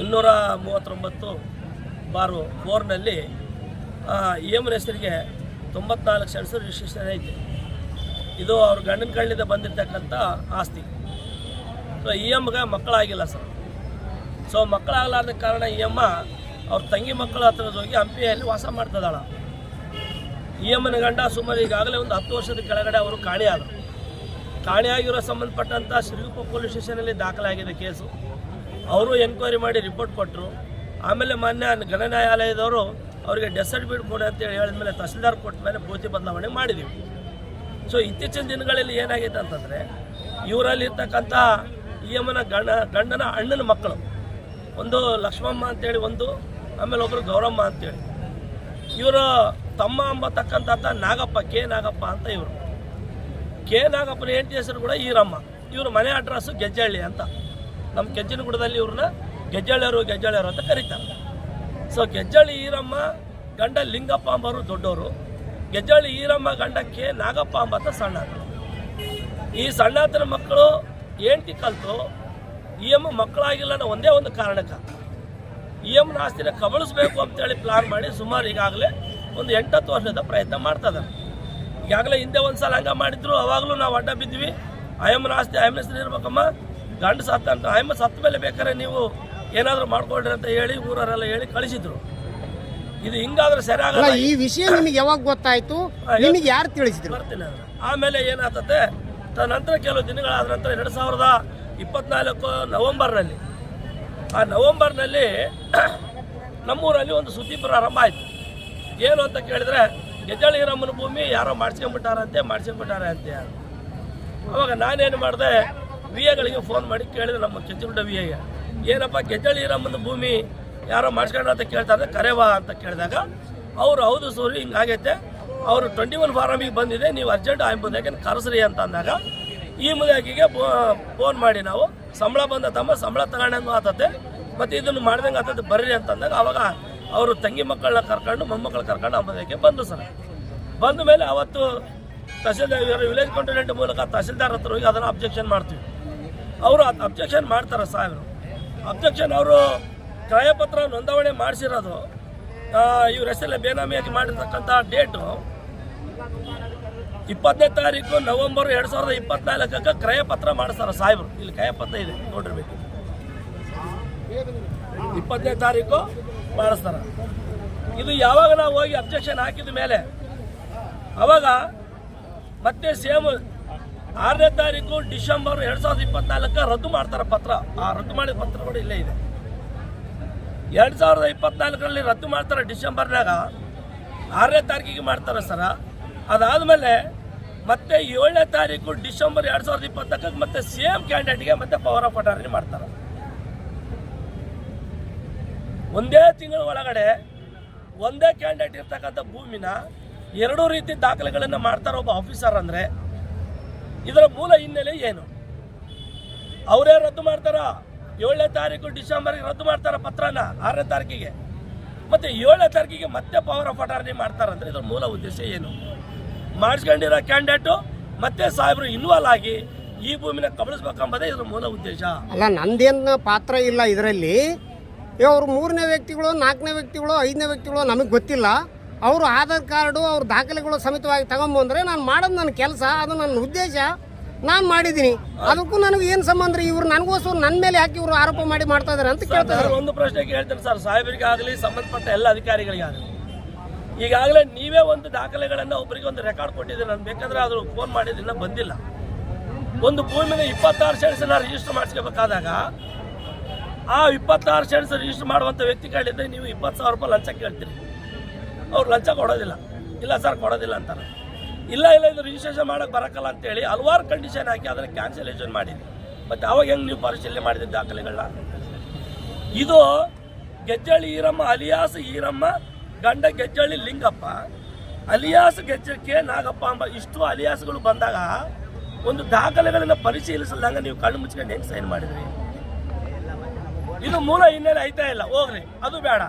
ಇನ್ನೂರ ಮೂವತ್ತೊಂಬತ್ತು ಬಾರು ಫೋರ್ನಲ್ಲಿ ಈ ಅಮ್ಮನ ಹೆಸರಿಗೆ ತೊಂಬತ್ನಾಲ್ಕು ಸೆನ್ಸ್ ರಿಜಿಸ್ಟ್ರೇಷನ್ ಐತೆ. ಇದು ಅವ್ರ ಗಂಡನ ಕಳ್ಳಿಂದ ಬಂದಿರತಕ್ಕಂಥ ಆಸ್ತಿ. ಸೊ ಈ ಅಮ್ಮಗೆ ಮಕ್ಕಳಾಗಿಲ್ಲ ಸರ್. ಸೊ ಮಕ್ಕಳಾಗಲಾರ್ದ ಕಾರಣ ಈ ಅಮ್ಮ ಅವ್ರ ತಂಗಿ ಮಕ್ಕಳ ಹತ್ರ ಹೋಗಿ ಹಂಪಿಯಲ್ಲಿ ವಾಸ ಮಾಡ್ತದಾಳ ಈ ಅಮ್ಮನ ಗಂಡ ಸುಮಾರು ಈಗಾಗಲೇ ಒಂದು ಹತ್ತು ವರ್ಷದ ಕೆಳಗಡೆ ಅವರು ಕಾಣೆಯಾದರು. ಕಾಣೆಯಾಗಿರೋ ಸಂಬಂಧಪಟ್ಟಂಥ ಶ್ರೀಗುಪ್ಪ ಪೊಲೀಸ್ ಸ್ಟೇಷನಲ್ಲಿ ದಾಖಲಾಗಿದೆ ಕೇಸು. ಅವರು ಎನ್ಕ್ವೈರಿ ಮಾಡಿ ರಿಪೋರ್ಟ್ ಕೊಟ್ಟರು. ಆಮೇಲೆ ಮಾನ್ಯ ಗಣ ನ್ಯಾಯಾಲಯದವರು ಅವರಿಗೆ ಡೆಸರ್ಟ್ ಸರ್ಟಿಫಿಕೇಟ್ ಕೊಡಿ ಅಂತೇಳಿ ಹೇಳಿದ ಮೇಲೆ ತಹಸೀಲ್ದಾರ್ ಕೊಟ್ಟ ಮೇಲೆ ಪೂರ್ತಿ ಬದಲಾವಣೆ ಮಾಡಿದ್ದೀವಿ ಸೊ ಇತ್ತೀಚಿನ ದಿನಗಳಲ್ಲಿ ಏನಾಗೈತೆ ಅಂತಂದರೆ ಇವರಲ್ಲಿರ್ತಕ್ಕಂಥ ಈ ಅಮ್ಮನ ಗಂಡ ಗಂಡನ ಅಣ್ಣನ ಮಕ್ಕಳು, ಒಂದು ಲಕ್ಷ್ಮಮ್ಮ ಅಂತೇಳಿ ಒಂದು, ಆಮೇಲೆ ಒಬ್ಬರು ಗೌರಮ್ಮ ಅಂತೇಳಿ ಇವರು ತಮ್ಮ ಅಂಬತಕ್ಕಂಥ ನಾಗಪ್ಪ, ಕೆ. ನಾಗಪ್ಪ ಅಂತ ಇವರು. ಕೆ. ನಾಗಪ್ಪನ ಹೆಂಡತಿ ಹೆಸರು ಕೂಡ ಈರಮ್ಮ. ಇವ್ರ ಮನೆ ಅಡ್ರೆಸ್ಸು ಗೆಜ್ಜಳ್ಳಿ ಅಂತ. ನಮ್ಮ ಕೆಂಚನಗುಡದಲ್ಲಿ ಇವ್ರನ್ನ ಗೆಜ್ಜಳ್ಳಿಯರು ಗೆಜ್ಜಳ್ಳಿಯರು ಅಂತ ಕರೀತಾರೆ. ಸೊ ಗೆಜ್ಜಳ್ಳಿ, ಈರಮ್ಮ ಗಂಡ ಲಿಂಗಪ್ಪ ಅಂಬರು ದೊಡ್ಡವರು ಗೆಜ್ಜಳ್ಳಿ, ಈರಮ್ಮ ಗಂಡ ಕೆ. ನಾಗಪ್ಪ ಅಂಬತ್ತ ಸಣ್ಣ ಈ ಸಣ್ಣತನ ಮಕ್ಕಳು ಏಂಟಿ ಕಲಿತು, ಈ ಅಮ್ಮ ಮಕ್ಕಳಾಗಿಲ್ಲ ಅನ್ನೋ ಒಂದೇ ಒಂದು ಕಾರಣಕ್ಕೆ. ಈ ಅಮ್ಮನ ಆಸ್ತಿನ ಕಬಳಿಸ್ಬೇಕು ಅಂತೇಳಿ ಪ್ಲಾನ್ ಮಾಡಿ ಸುಮಾರು ಈಗಾಗಲೇ ಒಂದು ಎಂಟತ್ತು ವರ್ಷದ ಪ್ರಯತ್ನ ಮಾಡ್ತಾ ಇದ್ದಾರೆ ಈಗಾಗಲೇ ಹಿಂದೆ ಒಂದು ಸಲ ಹಂಗೆ ಮಾಡಿದ್ರು ಅವಾಗಲೂ ನಾವು ಅಡ್ಡ ಬಿದ್ವಿ. ಆಯಮ್ಮನ ಆಸ್ತಿ ಆಯಮ್ಮನ ಹೆಸರು ಇರ್ಬೇಕಮ್ಮ. ಗಂಡು ಸತ್ತ ಅಂತ ಆಯಮ್ಮ ಸತ್ತ ಮೇಲೆ ಬೇಕಾದ್ರೆ ನೀವು ಏನಾದರೂ ಮಾಡ್ಕೊಳ್ರಿ ಅಂತ ಹೇಳಿ ಊರವರೆಲ್ಲ ಹೇಳಿ ಕಳಿಸಿದ್ರು. ಇದು ಹಿಂಗಾದ್ರೆ ಸರಿ ಆಗಲ್ಲ. ಈ ವಿಷಯ ನಿಮಗೆ ಯಾವಾಗ ಗೊತ್ತಾಯ್ತು? ನಿಮಗೆ ಯಾರು ತಿಳಿಸಿದ್ರು? ಬರ್ತೀನಿ. ಆಮೇಲೆ ಏನಾಗ್ತದೆ ತನಂತರ ಕೆಲವು ದಿನಗಳಾದ ನಂತರ ಎರಡು ಸಾವಿರದ ಇಪ್ಪತ್ನಾಲ್ಕು ನವೆಂಬರ್ನಲ್ಲಿ ಆ ನವೆಂಬರ್ನಲ್ಲಿ ನಮ್ಮೂರಲ್ಲಿ ಒಂದು ಸುದ್ದಿ ಪ್ರಾರಂಭ ಆಯಿತು. ಏನು ಅಂತ ಕೇಳಿದ್ರೆ ಗೆಜಳಿರಮ್ಮನ ಭೂಮಿ ಯಾರೋ ಮಾಡಿಸ್ಕೊಂಬಿಟ್ಟಾರಂತೆ ಮಾಡಿಸ್ಕೊಂಡ್ಬಿಟ್ಟಾರೆ ಅಂತ. ಅವಾಗ ನಾನೇನು ಮಾಡಿದೆ, ವಿ ಎಗಳಿಗೆ ಫೋನ್ ಮಾಡಿ ಕೇಳಿದೆ ನಮ್ಮ ಕೆಂಚುಗುಡ್ಡ ವಿ ಎಗೆ. ಏನಪ್ಪ ಗೆಜಳಿರಮ್ಮನ ಭೂಮಿ ಯಾರೋ ಮಾಡಿಸ್ಕೊಂಡ್ರೆ ಅಂತ ಕೇಳ್ತಾರೆ ಕರೆವಾ ಅಂತ ಕೇಳಿದಾಗ, ಅವರು ಹೌದು ಸೂರಿ, ಹಿಂಗಾಗೈತೆ. ಅವರು ಟ್ವೆಂಟಿ ಒನ್ ಫಾರಮಿಗೆ ಬಂದಿದೆ, ನೀವು ಅರ್ಜೆಂಟ್ ಆಂಬುದಾಗೆ ಕರೆಸ್ರಿ ಅಂತ ಅಂದಾಗ, ಈ ಮುದಾಕಿಗೆ ಫೋನ್ ಮಾಡಿ ನಾವು. ಸಂಬಳ ಬಂದ ತಮ್ಮ, ಸಂಬಳ ತಗೊಂಡಂಗೂ ಆತತೆ ಮತ್ತು ಇದನ್ನು ಮಾಡ್ದಂಗೆ ಆತತೆ ಬರ್ರಿ ಅಂತಂದಾಗ ಅವಾಗ ಅವರು ತಂಗಿ ಮಕ್ಕಳನ್ನ ಕರ್ಕೊಂಡು ಮೊಮ್ಮಕ್ಕಳು ಕರ್ಕೊಂಡು ಅಂಬುದಾಗೆ ಬಂದು ಸರ್. ಬಂದ ಮೇಲೆ ಅವತ್ತು ತಹಸೀಲ್ದಾರ್ ವಿಲೇಜ್ ಕಂಟೋನೆಂಟ್ ಮೂಲಕ ತಹಸೀಲ್ದಾರ್ ಹತ್ರ ಹೋಗಿ ಅದನ್ನು ಅಬ್ಜೆಕ್ಷನ್ ಮಾಡ್ತೀವಿ. ಅವರು ಅಬ್ಜೆಕ್ಷನ್ ಮಾಡ್ತಾರೆ ಸಾಹೇಬರು. ಅಬ್ಜೆಕ್ಷನ್ ಅವರು ಕ್ರಯಪತ್ರ ನೋಂದಾವಣೆ ಮಾಡಿಸಿರೋದು ಇವ್ರ ಹೆಸರಲ್ಲೇ ಬೇನಾಮಿಯಾಗಿ ಮಾಡಿರ್ತಕ್ಕಂಥ ಡೇಟು ಇಪ್ಪತ್ತನೇ ತಾರೀಕು ನವೆಂಬರ್ ಎರಡು ಸಾವಿರದ ಇಪ್ಪತ್ನಾಲ್ಕಕ್ಕೆ ಕ್ರಯಪತ್ರ ಮಾಡಿಸ್ತಾರೆ ಸಾಹೇಬರು. ಇಲ್ಲಿ ಕ್ರಯಪತ್ರ ಇದೆ ನೋಡಿರ್ಬೇಕು ಇಪ್ಪತ್ತನೇ ತಾರೀಕು ಮಾಡಿಸ್ತಾರ. ಇದು ಯಾವಾಗ ನಾವು ಹೋಗಿ ಅಬ್ಜೆಕ್ಷನ್ ಹಾಕಿದ ಮೇಲೆ, ಅವಾಗ ಮತ್ತೆ ಸೇಮ್ ಆರನೇ ತಾರೀಕು ಡಿಸೆಂಬರ್ ಎರಡು ಸಾವಿರದ ಇಪ್ಪತ್ನಾಲ್ಕ ರದ್ದು ಮಾಡ್ತಾರೆ ಪತ್ರ. ಆ ರದ್ದು ಮಾಡಿದ ಪತ್ರ ಕೂಡ ಇಲ್ಲೇ ಇದೆ. ಎರಡು ಸಾವಿರದ ಇಪ್ಪತ್ನಾಲ್ಕರಲ್ಲಿ ರದ್ದು ಮಾಡ್ತಾರೆ ಡಿಸೆಂಬರ್ನಾಗ, ಆರನೇ ತಾರೀಕಿಗೆ ಮಾಡ್ತಾರೆ ಸರ. ಅದಾದಮೇಲೆ ಮತ್ತೆ ಏಳನೇ ತಾರೀಕು ಡಿಸೆಂಬರ್ ಎರಡು ಸಾವಿರದ ಇಪ್ಪತ್ತಕ್ಕೆ ಮತ್ತೆ ಸೇಮ್ ಕ್ಯಾಂಡಿಡೇಟ್ಗೆ ಮತ್ತೆ ಪವರ್ ಆಫ್ ಅಟಾರ್ನಿ ಮಾಡ್ತಾರೆ. ಒಂದೇ ತಿಂಗಳ ಒಳಗಡೆ ಒಂದೇ ಕ್ಯಾಂಡಿಡೇಟ್ ಇರ್ತಕ್ಕಂಥ ಭೂಮಿನ ಎರಡೂ ರೀತಿ ದಾಖಲೆಗಳನ್ನು ಮಾಡ್ತಾರೆ ಒಬ್ಬ ಆಫೀಸರ್ ಅಂದರೆ ಇದರ ಮೂಲ ಹಿನ್ನೆಲೆ ಏನು? ಅವರೇ ರದ್ದು ಮಾಡ್ತಾರ. ಏಳನೇ ತಾರೀಕು ಡಿಸೆಂಬರ್ಗೆ ರದ್ದು ಮಾಡ್ತಾರ ಪತ್ರನ ಆರನೇ ತಾರೀಕಿಗೆ. ಮತ್ತೆ ಏಳನೇ ತಾರೀಕಿಗೆ ಮತ್ತೆ ಪವರ್ ಆಫ್ ಅಟಾರ್ನಿ ಮಾಡ್ತಾರಂದ್ರೆ ಇದರ ಮೂಲ ಉದ್ದೇಶ ಏನು? ಮಾಡಿಸ್ಕೊಂಡಿರೋ ಕ್ಯಾಂಡಿಡೇಟು ಮತ್ತೆ ಸಾಹೇಬರು ಇನ್ವಾಲ್ವ್ ಆಗಿ ಈ ಭೂಮಿನ ಕಬಳಿಸ್ಬೇಕಂಬುದೇ ಇದರ ಮೂಲ ಉದ್ದೇಶ. ಅಲ್ಲ, ನಂದೇನು ಪಾತ್ರ ಇಲ್ಲ ಇದರಲ್ಲಿ. ಅವ್ರು ಮೂರನೇ ವ್ಯಕ್ತಿಗಳು ನಾಲ್ಕನೇ ವ್ಯಕ್ತಿಗಳು ಐದನೇ ವ್ಯಕ್ತಿಗಳು ನಮಗೆ ಗೊತ್ತಿಲ್ಲ. ಅವರು ಆಧಾರ್ ಕಾರ್ಡು ಅವ್ರ ದಾಖಲೆಗಳು ಸಮೇತವಾಗಿ ತಗೊಂಬಂದ್ರೆ ನಾನು ಮಾಡೋದು ನನ್ನ ಕೆಲಸ ಅದು ನನ್ನ ಉದ್ದೇಶ ನಾನು ಮಾಡಿದ್ದೀನಿ. ಅದಕ್ಕೂ ನನಗೆ ಏನು ಸಂಬಂಧ ರೀ? ಇವ್ರು ನನಗೋಸ್ಕರ ನನ್ನ ಮೇಲೆ ಯಾಕೆ ಇವರು ಆರೋಪ ಮಾಡಿ ಮಾಡ್ತಾ ಇದಾರೆ ಅಂತ ಕೇಳ್ತಾ ಇದ್ದಾರೆ ಒಂದು ಪ್ರಶ್ನೆ ಕೇಳ್ತಾರೆ ಸರ್. ಸಾಹೇಬರಿಗಾಗಲಿ ಸಂಬಂಧಪಟ್ಟ ಎಲ್ಲ ಅಧಿಕಾರಿಗಳಿಗಾಗಲಿ. ಈಗಾಗಲೇ ನೀವೇ ಒಂದು ದಾಖಲೆಗಳನ್ನು ಒಬ್ಬರಿಗೆ ಒಂದು ರೆಕಾರ್ಡ್ ಕೊಟ್ಟಿದ್ದೀರಿ. ನಾನು ಬೇಕಾದ್ರೆ ಅದು ಫೋನ್ ಮಾಡಿದ್ರಿಂದ ಬಂದಿಲ್ಲ. ಒಂದು ಭೂಮಿನ ಇಪ್ಪತ್ತಾರು ಸೆಣಸನ್ನ ರಿಜಿಸ್ಟರ್ ಮಾಡಿಸ್ಕೋಬೇಕಾದಾಗ ಆ ಇಪ್ಪತ್ತಾರು ಸೆಂಟ್ಸ್ ರಿಜಿಸ್ಟರ್ ಮಾಡುವಂಥ ವ್ಯಕ್ತಿ ಕೇಳಿದ್ರೆ ನೀವು ಇಪ್ಪತ್ತು ಸಾವಿರ ರೂಪಾಯಿ ಲಂಚ ಕೇಳ್ತೀರಿ. ಅವ್ರು ಲಂಚ ಕೊಡೋದಿಲ್ಲ. ಇಲ್ಲ ಸರ್ ಕೊಡೋದಿಲ್ಲ ಅಂತಾರೆ. ಇಲ್ಲ ಇಲ್ಲ, ಇದು ರಿಜಿಸ್ಟ್ರೇಷನ್ ಮಾಡೋಕ್ಕೆ ಬರೋಕ್ಕಲ್ಲ ಅಂತೇಳಿ ಹಲವಾರು ಕಂಡೀಷನ್ ಹಾಕಿ ಅದನ್ನು ಕ್ಯಾನ್ಸಲೇಷನ್ ಮಾಡಿದ್ವಿ. ಮತ್ತು ಅವಾಗ ಹೆಂಗೆ ನೀವು ಪರಿಶೀಲನೆ ಮಾಡಿದ ದಾಖಲೆಗಳನ್ನ? ಇದು ಗೆಜ್ಜಳ್ಳಿ ಈರಮ್ಮ, ಅಲಿಯಾಸ್ ಈರಮ್ಮ, ಗಂಡ ಗೆಜ್ಜಳ್ಳಿ ಲಿಂಗಪ್ಪ, ಅಲಿಯಾಸ್ ಗೆಜ್ಜ ಕೆ ನಾಗಪ್ಪ ಅಂಬ ಇಷ್ಟು ಅಲಿಯಾಸ್ಗಳು ಬಂದಾಗ ಒಂದು ದಾಖಲೆಗಳನ್ನು ಪರಿಶೀಲಿಸಿದಂಗೆ ನೀವು ಕಣ್ಣು ಮುಚ್ಕೊಂಡು ಹೆಂಗೆ ಸೈನ್ ಮಾಡಿದ್ರಿ? ಇದು ಮೂಲ ಹಿನ್ನೆಲೆ ಐತಾ ಇಲ್ಲ, ಹೋಗ್ರಿ. ಅದು ಬೇಡ.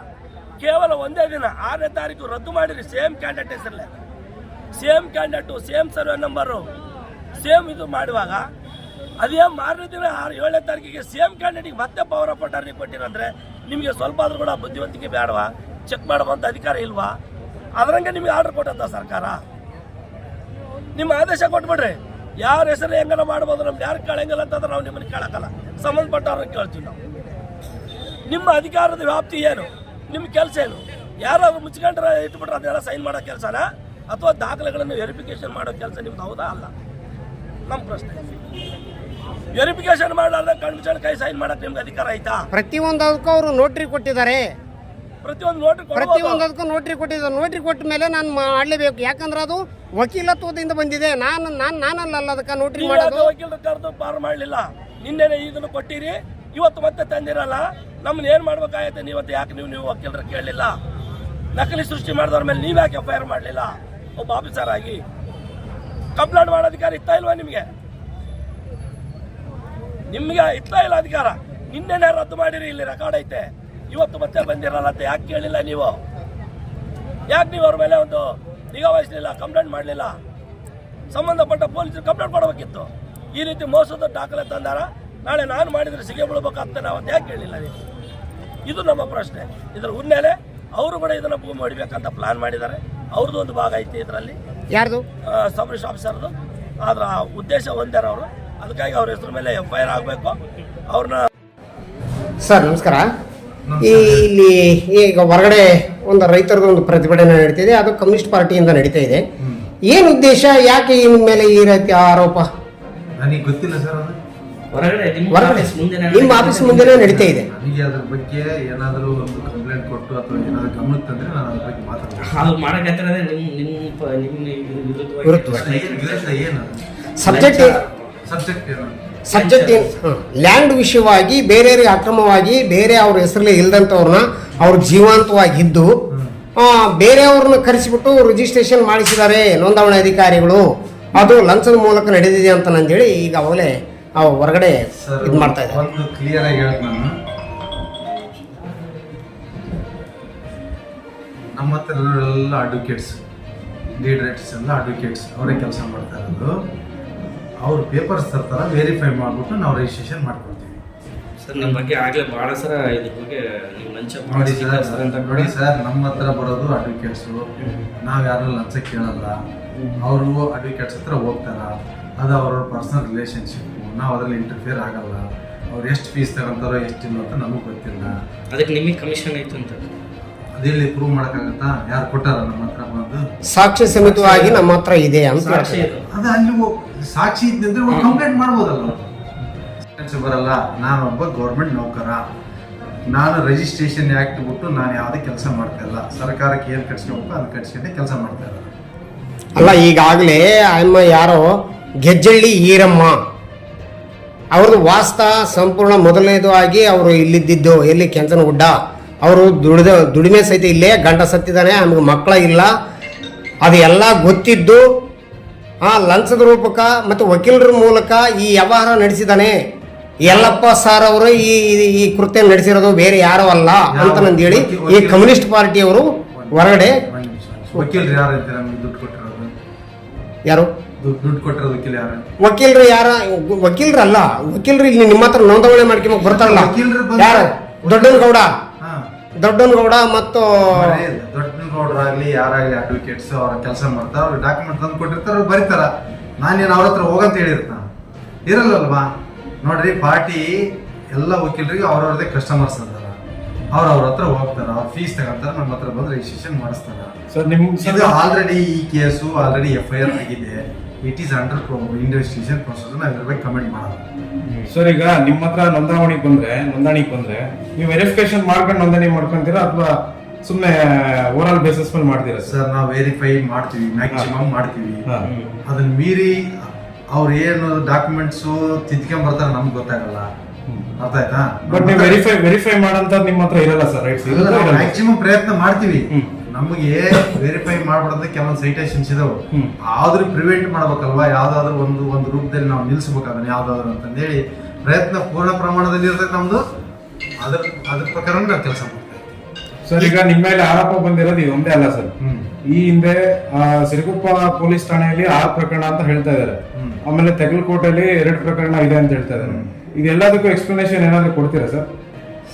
ಕೇವಲ ಒಂದೇ ದಿನ, ಆರನೇ ತಾರೀಕು ರದ್ದು ಮಾಡಿರಿ ಸೇಮ್ ಕ್ಯಾಂಡಿಡೇಟ್ ಹೆಸರಲ್ಲೇ. Same candidate same survey number same ಇದು ಮಾಡುವಾಗ, ಅದೇ ಮಾರನೇ ದಿನ ಆರು, ಏಳನೇ ತಾರೀಕಿಗೆ ಸೇಮ್ ಕ್ಯಾಂಡಿಡೇಟಿಗೆ ಮತ್ತೆ ಪವರ್ ಆಫ್ ಅಟಾರ್ನಿ ಕೊಟ್ಟಿರಂದ್ರೆ ನಿಮಗೆ ಸ್ವಲ್ಪ ಆದರೂ ಕೂಡ ಬುದ್ಧಿವಂತಿಕೆ ಬೇಡವಾ? ಚೆಕ್ ಮಾಡುವಂಥ ಅಧಿಕಾರ ಇಲ್ವಾ? ಅದರಂಗೆ ನಿಮಗೆ ಆರ್ಡರ್ ಕೊಟ್ಟಂತ ಸರ್ಕಾರ. ನಿಮ್ಮ ಆದೇಶ ಕೊಟ್ಬಿಡ್ರಿ. ಯಾರ ಹೆಸರು ಹೆಂಗನ ಮಾಡ್ಬೋದು, ನಮ್ಗೆ ಯಾರು ಕೇಳಂಗಿಲ್ಲ ಅಂತಂದ್ರೆ ನಾವು ನಿಮ್ಮನ್ನು ಕೇಳಕ್ಕಲ್ಲ. ಸಂಬಂಧಪಟ್ಟವ್ರನ್ನ ಕೇಳ್ತೀವಿ ನಾವು. ನಿಮ್ಮ ಅಧಿಕಾರದ ವ್ಯಾಪ್ತಿ ಏನು? ನಿಮ್ಮ ಕೆಲಸ ಏನು? ಯಾರಾದ್ರು ಮುಚ್ಕೊಂಡ್ರೆ ಇಟ್ಬಿಟ್ರೆ ಅದನ್ನೆಲ್ಲ ಸೈನ್ ಮಾಡೋ ಕೆಲಸನ? ಅಥವಾ ದಾಖಲೆಗಳನ್ನು ವೆರಿಫಿಕೇಶನ್ ಮಾಡೋ ಕೆಲಸ ನಿಮ್ದು ಹೌದಾ ಅಲ್ಲ? ನಮ್ಮ ಪ್ರಶ್ನೆ. ವೆರಿಫಿಕೇಶನ್ ಮಾಡಲಾರ್ದ ಮುಚ್ಕೊಂಡು ಕೈ ಸೈನ್ ಮಾಡಕ್ಕೆ ನಿಮ್ಗೆ ಅಧಿಕಾರ ಐತಾ ಪ್ರತಿಯೊಂದಕ್ಕೂ ಅವರು ನೋಟ್ರಿ ಕೊಟ್ಟಿದ್ದಾರೆ. ಪ್ರತಿಯೊಂದು ನೋಟ್ರಿ ಪ್ರತಿಯೊಂದಕ್ಕೂ ನೋಟ್ರಿ ಕೊಟ್ಟಿದ್ದಾರೆ. ನೋಟ್ರಿ ಕೊಟ್ಟ ಮೇಲೆ ನಾನು ಮಾಡಲೇಬೇಕು ಯಾಕಂದ್ರೆ ಅದು ವಕೀಲತ್ವದಿಂದ ಬಂದಿದೆ. ನಾನು ನಾನು ನಾನಲ್ಲ ಅದಕ್ಕೆ ನೋಟ್ರಿ ಮಾಡೋದು. ವಕೀಲರು ಕರೆದು ಪಾರು ಮಾಡಲಿಲ್ಲ. ನಿನ್ನೆ ಇದನ್ನು ಕೊಟ್ಟಿರಿ. ಇವತ್ತು ಮತ್ತೆ ತಂದಿರಲ್ಲ. ನಮ್ಮನ್ನ ಏನು ಮಾಡ್ಬೇಕಾಯ್ತು ನೀವತ್ತು ಯಾಕೆ ನೀವು ನೀವು ವಕೀಲರು ಕೇಳಲಿಲ್ಲ? ನಕಲಿ ಸೃಷ್ಟಿ ಮಾಡಿದವ್ರ ಮೇಲೆ ನೀವು ಯಾಕೆ ಎಫ್ ಐ ಮಾಡಲಿಲ್ಲ? ಒಬ್ಬ ಆಫೀಸರ್ ಆಗಿ. ಕಂಪ್ಲೇಂಟ್ ಮಾಡೋ ಅಧಿಕಾರ ಇತ್ತಾ ಇಲ್ವಾ ನಿಮಗೆ? ನಿಮಗೆ ಇತ್ತಾ ಇಲ್ಲ ಅಧಿಕಾರ? ನಿನ್ನೆ ರದ್ದು ಮಾಡಿರಿ, ಇಲ್ಲಿ ರೆಕಾರ್ಡ್ ಐತೆ. ಇವತ್ತು ಮತ್ತೆ ಬಂದಿರಲ್ಲ ಅಂತ ಯಾಕೆ ಕೇಳಿಲ್ಲ ನೀವು? ಯಾಕೆ ನೀವು ಅವ್ರ ಮೇಲೆ ಒಂದು ನಿಗಾ ವಹಿಸಲಿಲ್ಲ ಕಂಪ್ಲೇಂಟ್ ಮಾಡಲಿಲ್ಲ? ಸಂಬಂಧಪಟ್ಟ ಪೊಲೀಸರು ಕಂಪ್ಲೇಂಟ್ ಮಾಡಬೇಕಿತ್ತು ಈ ರೀತಿ ಮೋಸದ ದಾಖಲೆ ತಂದಾರ? ನಾಳೆ ನಾನು ಮಾಡಿದರೆ ಸಿಗೆ ಬೀಳ್ಬೇಕಾಗ್ತದೆ ನಾವು ಅಂತ ಯಾಕೆ ಕೇಳಿಲ್ಲ ನೀವು? ಇದು ನಮ್ಮ ಪ್ರಶ್ನೆ. ಇದರ ಹಿನ್ನೆಲೆ ಅವರು ಕೂಡ ಇದನ್ನು ಭೂಮಿ ಹೊಡಿಬೇಕಂತ ಪ್ಲಾನ್ ಮಾಡಿದ್ದಾರೆ. ಅವ್ರದ್ದು ಒಂದು ಭಾಗ ಐತೆ ಇದರಲ್ಲಿ. ಯಾರ್ದು? ಸಬ್ರಿಷ್ ಆಫೀಸರ್ದು. ಆದ್ರೆ ಆ ಉದ್ದೇಶ ಹೊಂದ್ಯಾರ ಅವರು. ಅದಕ್ಕಾಗಿ ಅವ್ರ ಹೆಸರು ಮೇಲೆ ಎಫ್ ಐ ಆರ್ ಆಗಬೇಕು. ಅವ್ರನ್ನ ಸರ್ ನಮಸ್ಕಾರ. ಈ ಇಲ್ಲಿ ಈಗ ಹೊರಗಡೆ ಒಂದು ರೈತರದ್ದು ಒಂದು ಪ್ರತಿಭಟನೆ ಇದೆ ಅದು ಕಮ್ಯುನಿಸ್ಟ್ ಪಾರ್ಟಿಯಿಂದ ನಡೀತಾ ಇದೆ. ಏನು ಉದ್ದೇಶ? ಯಾಕೆ ಈ ಮೇಲೆ ಈ ರೀತಿ ಆರೋಪ? ನನಗೆ ಗೊತ್ತಿಲ್ಲ ಸರ್ ಅದು. ಹೊರಗಡೆ ನಿಮ್ಮ ಹೊರಗಡೆ. ಆಫೀಸ್ ಮುಂದೆನೆ ನಿಮ್ಮ ಆಫೀಸ್ ಮುಂದೆನೇ ನಡೀತಾ ಇದೆ. ನನಗೆ ಅದ್ರ ಬಗ್ಗೆ ಏನಾದರೂ ಒಂದು ಕಂಪ್ಲೇಂಟ್ ಕೊಟ್ಟು ಅಥವಾ ಏನಾದರೂ ಗಮನಕ್ಕೆ ತಂದ್ರೆ ನಾನು ಅದ್ರ ಬಗ್ಗೆ ಮಾತಾಡ್ತೀನಿ. ಅದು ಮಾಡಕತ್ತಿರೋದೇ ನಿಮ್ ನಿಮ್ ನಿಮ್ಮ ಇದು ವಿರುದ್ಧವಾಗಿ ವಿರುದ್ಧವಾಗಿ. ಏನು ವಿರುದ್ಧ ಏನು ಸಬ್ಜೆಕ್ಟ್ ಸಬ್ಜೆಕ್ಟ್ ಏನು? ಸಬ್ಜೆಕ್ಟ್ ಲ್ಯಾಂಡ್ ವಿಷಯವಾಗಿ ಬೇರೆಯವರಿಗೆ ಅಕ್ರಮವಾಗಿ ಬೇರೆ ಅವ್ರ ಹೆಸರಲ್ಲಿ ಇಲ್ದಂಥವ್ರನ್ನ ಅವ್ರ ಜೀವಂತವಾಗಿದ್ದು ಬೇರೆಯವ್ರನ್ನ ಕರೆಸಿಬಿಟ್ಟು ರಿಜಿಸ್ಟ್ರೇಷನ್ ಮಾಡಿಸಿದ್ದಾರೆ ನೋಂದಾವಣೆ ಅಧಿಕಾರಿಗಳು. ಅದು ಲಂಚದ ಮೂಲಕ ನಡೆದಿದೆ ಅಂತ ನಂದೇಳಿ ಈಗ ಅವಾಗಲೇ ಆ ಹೊರಗಡೆ ಸರ್ ಇದು ಮಾಡ್ತಾ ಇದೆ ಒಂದು ಕ್ಲಿಯರ್ ಆಗಿ ಹೇಳಕ್ ನಾನು. ನಮ್ಮ ಹತ್ರ ಎಲ್ಲ ಅಡ್ವೊಕೇಟ್ಸ್ ಲೀಡ್ರೇಟ್ಸ್ ಎಲ್ಲ ಅಡ್ವೊಕೇಟ್ಸ್ ಅವರೇ ಕೆಲಸ ಮಾಡ್ತಾ ಇರೋದು. ಅವ್ರು ಪೇಪರ್ಸ್ ತರ್ತಾರೆ ವೆರಿಫೈ ಮಾಡಿಬಿಟ್ಟು ನಾವು ರಿಜಿಸ್ಟ್ರೇಷನ್ ಮಾಡ್ಕೊಳ್ತೀವಿ ಸರ್ ನಮ್ಮ ಬಗ್ಗೆ ಆಗಲೇ ಭಾಳ ಸರ ಇದ್ರ ಬಗ್ಗೆ ನೀವು ಲಂಚ ಮಾಡಿ ಸರ್ ಅಂತ ನೋಡಿ ಸರ್ ನಮ್ಮ ಹತ್ರ ಬರೋದು ಅಡ್ವೊಕೇಟ್ಸು ನಾವು ಯಾರು ಲಂಚ ಕೇಳಲ್ಲ. ಅವರು ಅಡ್ವೊಕೇಟ್ಸ್ ಹತ್ರ ಹೋಗ್ತಾರ. ಅದು ಅವ್ರವ್ರ ಪರ್ಸನಲ್ ರಿಲೇಶನ್ಶಿಪ್ ನಾವು ಅದರಲ್ಲಿ ಇಂಟರ್ಫಿಯರ್ ಆಗಲ್ಲ. ಅವ್ರು ಎಷ್ಟು ಫೀಸ್ ತಗೊಂತಾರೋ ಎಷ್ಟು ಅಂತ ನಮಗೆ ಗೊತ್ತಿಲ್ಲ. ಅದಕ್ಕೆ ನಿಮಗೆ ಕಮಿಷನ್ ಐತೆ ಅಂತ. ಅದಿಲ್ಲಿ ಪ್ರೂವ್ ಮಾಡೋಕ್ಕಾಗತ್ತಾ? ಯಾರು ಕೊಟ್ಟಾರ ನಮ್ಮ ಹತ್ರ ಬಂದು? ಸಾಕ್ಷಿ ಸಮೇತವಾಗಿ ನಮ್ಮ ಹತ್ರ ಇದೆ ಅಂತ ಸಾಕ್ಷಿ ಹೇಳ್ತಾರೆ. ಅದು. ಅಲ್ಲಿ ಹೋಗ್- ಸಾಕ್ಷಿ ಇದ್ದಂದ್ರೆ ಒಂದು ಕಂಪ್ಲೇಂಟ್ ಮಾಡ್ಬೋದಲ್ಲ ಅವ್ರು. Sentence ಬರಲ್ಲ. ನಾನೊಬ್ಬ ಗೌರ್ಮೆಂಟ್ ನೌಕರ. ನಾನು ರಿಜಿಸ್ಟ್ರೇಷನ್ ಆ್ಯಕ್ಟ್ ಬಿಟ್ಟು ನಾನು ಯಾವುದೇ ಕೆಲಸ ಮಾಡ್ತಾ ಇಲ್ಲ. ಸರ್ಕಾರಕ್ಕೆ ಏನು ಕಟ್ಸ್ಕೊಬೇಕು ಅದು ಕಟ್ಸ್ಕೊಂಡೆ ಕೆಲಸ ಮಾಡ್ತಾ ಇಲ್ಲ ಅಲ್ಲ ಈಗಾಗಲೇ ಅಮ್ಮ ಯಾರೋ ಗೆಜ್ಜಳ್ಳಿ ಈರಮ್ಮ. ಅವ್ರದ್ದು ವಾಸ್ತ ಸಂಪೂರ್ಣ ಮೊದಲನೇದು ಆಗಿ ಅವರು ಇಲ್ಲಿದ್ದಿದ್ದು ಎಲ್ಲಿ ಕೆಂಚನಗುಡ್ಡ ಅವರು ದುಡಿದ ದುಡಿಮೆ ಸಹಿತ ಇಲ್ಲೇ ಗಂಡ ಸತ್ತಿದ್ದಾನೆ ನಮಗೆ ಮಕ್ಕಳ ಇಲ್ಲ. ಅದು ಎಲ್ಲ ಗೊತ್ತಿದ್ದು ಆ ಲಂಚದ ರೂಪಕ ಮತ್ತು ವಕೀಲರ ಮೂಲಕ ಈ ವ್ಯವಹಾರ ನಡೆಸಿದ್ದಾನೆ. ಯಲ್ಲಪ್ಪ ಸರ್ ಅವರು ಈ ಈ- ಕೃತ್ಯ ನಡೆಸಿರೋದು ಬೇರೆ ಯಾರೋ ಅಲ್ಲ ಅಂತ ನಂದು ಹೇಳಿ ಈ ಕಮ್ಯುನಿಸ್ಟ್ ಪಾರ್ಟಿಯವರು ಹೊರಗಡೆ ಯಾರು? ದುಡ್ಡು ಕೊಟ್ಟರೆ ಯಾರು ದುಡ್ಡು ದುಡ್ಡು ಕೊಟ್ಟಿರೋದು ವಕೀಲ ಯಾರು? ವಕೀಲರು ಯಾರ? ವಕೀಲರಲ್ಲ. ವಕೀಲರು ಇಲ್ಲಿ ನಿಮ್ಮ ಹತ್ರ ನೋಂದಣಿ ಮಾಡ್ಕೊಂಬಕ್ ಬರ್ತಾರಲ್ಲ. ವಕೀಲರು ಗೌಡ ಯಾರು? ದೊಡ್ಡನಗೌಡ. ಮತ್ತು ದೊಡ್ಡನಗೌಡ ಮತ್ತು ಆಗಲಿ ಯಾರಾಗ್ಲಿ ಅಡ್ವೊಕೇಟ್ಸ್ ಅವ್ರ ಕೆಲಸ ಮಾಡ್ತಾರ ಅವ್ರ ಡಾಕ್ಯುಮೆಂಟ್ ತಂದು ಕೊಟ್ಟಿರ್ತಾರೆ ಅವ್ರು ಬರೀತಾರ. ನಾನೇನು ಅವ್ರ ಹತ್ರ ಹೋಗಂತ ಹೇಳಿರ್ತಾನ ಇರಲ್ಲಲ್ವಾ? ನೋಡ್ರಿ ಪಾರ್ಟಿ ಎಲ್ಲ ವಕೀಲರಿಗೆ ಅವ್ರವ್ರದೇ ಕಸ್ಟಮರ್ಸ್ ಅದಾರ ಅವ್ರ ಅವ್ರ ಹತ್ರ ಹೋಗ್ತಾರ ಅವ್ರ ಫೀಸ್ ತಗೊಂತಾರ ನಮ್ಮ ಹತ್ರ ಬಂದು ರಿಜಿಸ್ಟ್ರೇಷನ್ ಮಾಡಿಸ್ತಾರ. ಸರ್ ನಿಮ್ಗೆ ಇದು ಆಲ್ರೆಡಿ ಈ case already F I R ಆಗಿದೆ. It is under investigation process ನಾವು ಇದ್ರ ಬಗ್ಗೆ ಕಮೆಂಟ್ ಮಾಡೋದು. ಸರ್ ಈಗ ನಿಮ್ಮ ಹತ್ರ ನೋಂದಾವಣಿಗೆ ಬಂದ್ರೆ ನೋಂದಣಿಗೆ ಬಂದ್ರೆ ನೀವು ವೆರಿಫಿಕೇಶನ್ ಮಾಡ್ಕೊಂಡು ನೋಂದಣಿ ಮಾಡ್ಕೊಂತೀರಾ ಅಥವಾ ಸುಮ್ಮನೆ ಓವರ್ ಬೇಸಿಸ್ ಮೇಲೆ ಮಾಡ್ತೀರಾ ಸರ್ ನಾವು ವೆರಿಫೈ ಮಾಡ್ತೀವಿ ಮ್ಯಾಕ್ಸಿಮಮ್ ಮಾಡ್ತೀವಿ. ಅದನ್ನ ಮೀರಿ ಅವ್ರು ಏನು ಡಾಕ್ಯುಮೆಂಟ್ಸು ತಿದ್ಕೊಂಡ್ ಬರ್ತಾರೆ ನಮ್ಗೆ ಗೊತ್ತಾಗಲ್ಲ. ಅರ್ಥ ಆಯ್ತಾ? ಬಟ್ ನೀವು ವೆರಿಫೈ ವೆರಿಫೈ ಮಾಡಂತ ನಿಮ್ಮ ಹತ್ರ ಇರಲ್ಲ ಸರ್ ರೈಟ್ಸ್ ಮ್ಯಾಕ್ಸಿಮಮ್ ಪ್ರಯತ್ನ ಮಾಡ್ತೀವಿ. ನಮಗೆ ವೆರಿಫೈ ಮಾಡ್ಬಿಡೋದ ಕೆಲವೊಂದು ಸೈಟೇಷನ್ಸ್ ಇದಾವೆ. ಆದ್ರೂ ಪ್ರಿವೆಂಟ್ ಮಾಡ್ಬೇಕಲ್ವಾ? ಯಾವ್ದಾದ್ರು ಒಂದು ಒಂದು ರೂಪದಲ್ಲಿ ನಾವು ನಿಲ್ಸ್ಬೇಕು ಅದನ್ನ ಯಾವ್ದಾದ್ರು ಅಂತಂದೇಳಿ ಪ್ರಯತ್ನ ಪೂರ್ಣ ಪ್ರಮಾಣದಲ್ಲಿ ಇರ್ತದೆ ನಮ್ದು. ಅದ್ರ ಅದ್ರ ಪ್ರಕಾರ ನಾವು ಕೆಲಸ ಮಾಡ್ತೀವಿ ಸರ್ ಈಗ ನಿಮ್ಮ ಮೇಲೆ ಆರೋಪ ಬಂದಿರೋದು ಒಂದೇ ಅಲ್ಲ ಸರ್. ಈ ಹಿಂದೆ ಸಿರಿಗುಪ್ಪ ಪೊಲೀಸ್ ಠಾಣೆಯಲ್ಲಿ ಆರು ಪ್ರಕರಣ ಅಂತ ಹೇಳ್ತಾ ಇದ್ದಾರೆ. ಆಮೇಲೆ ತೆಗಲ್ಕೋಟೆಯಲ್ಲಿ ಎರಡು ಪ್ರಕರಣ ಇದೆ ಅಂತ ಹೇಳ್ತಾ ಇದ್ದಾರೆ ಇದೆಲ್ಲದಕ್ಕೂ ಎಕ್ಸ್ಪ್ಲನೇಷನ್ ಏನಾದ್ರು ಕೊಡ್ತೀರಾ ಸರ್?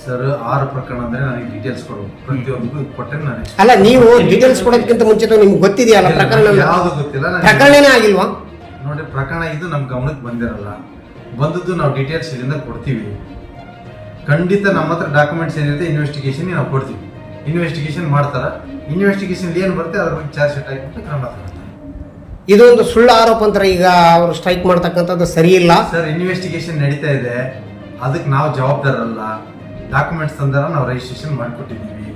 ಸರ್ ಆರು ಪ್ರಕರಣ ಅಂದ್ರೆ ನನಗೆ ಡೀಟೇಲ್ಸ್ ಕೊಡು. ಪ್ರತಿಯೊಂದಕ್ಕೂ ಕೊಟ್ಟರೆ ನಾನು. ಅಲ್ಲ ನೀವು ಡೀಟೇಲ್ಸ್ ಕೊಡೋದಕ್ಕಿಂತ ಮುಂಚೆ ನಿಮ್ಗೆ ಗೊತ್ತಿದೆಯಲ್ಲ ಪ್ರಕರಣ ಯಾವ್ದು ಗೊತ್ತಿಲ್ಲ ನನಗೆ- ಪ್ರಕರಣನೇ ಆಗಿಲ್ವಾ? ನೋಡಿ ಪ್ರಕರಣ ಇದು ನಮ್ಮ ಗಮನಕ್ಕೆ ಬಂದಿರಲ್ಲ. ಬಂದದ್ದು ನಾವು ಡೀಟೇಲ್ಸ್ ಇದರಿಂದ ಕೊಡ್ತೀವಿ. ಖಂಡಿತ ನಮ್ಮ ಹತ್ರ ಡಾಕ್ಯುಮೆಂಟ್ಸ್ ಏನಿರುತ್ತೆ ಇನ್ವೆಸ್ಟಿಗೇಷನ್ ನಾವು ಕೊಡ್ತೀವಿ. ಇನ್ವೆಸ್ಟಿಗೇಷನ್ ಮಾಡ್ತಾರ. ಇನ್ವೆಸ್ಟಿಗೇಷನ್ ಏನು ಬರುತ್ತೆ ಅದ್ರ ಬಗ್ಗೆ ಚಾರ್ಜ್ ಶೀಟ್ ಹಾಕಿಬಿಟ್ಟು ಕ್ರಮ ತಗೊಳ್ತಾರೆ ಇದೊಂದು ಸುಳ್ಳು ಆರೋಪ ಅಂತಾರೆ ಈಗ ಅವರು ಸ್ಟ್ರೈಕ್ ಮಾಡ್ತಕ್ಕಂಥದ್ದು ಸರಿ ಇಲ್ಲ. ಸರ್ ಇನ್ವೆಸ್ಟಿಗೇಷನ್ ನಡೀತಾ ಇದೆ. ಅದಕ್ಕೆ ನಾವು ಜವಾಬ್ದಾರಲ್ಲ ಡಾಕ್ಯುಮೆಂಟ್ಸ್ ತಂದರ ನಾವು ರಿಜಿಸ್ಟ್ರೇಷನ್ ಮಾಡಿಕೊಟ್ಟಿದ್ದೀವಿ.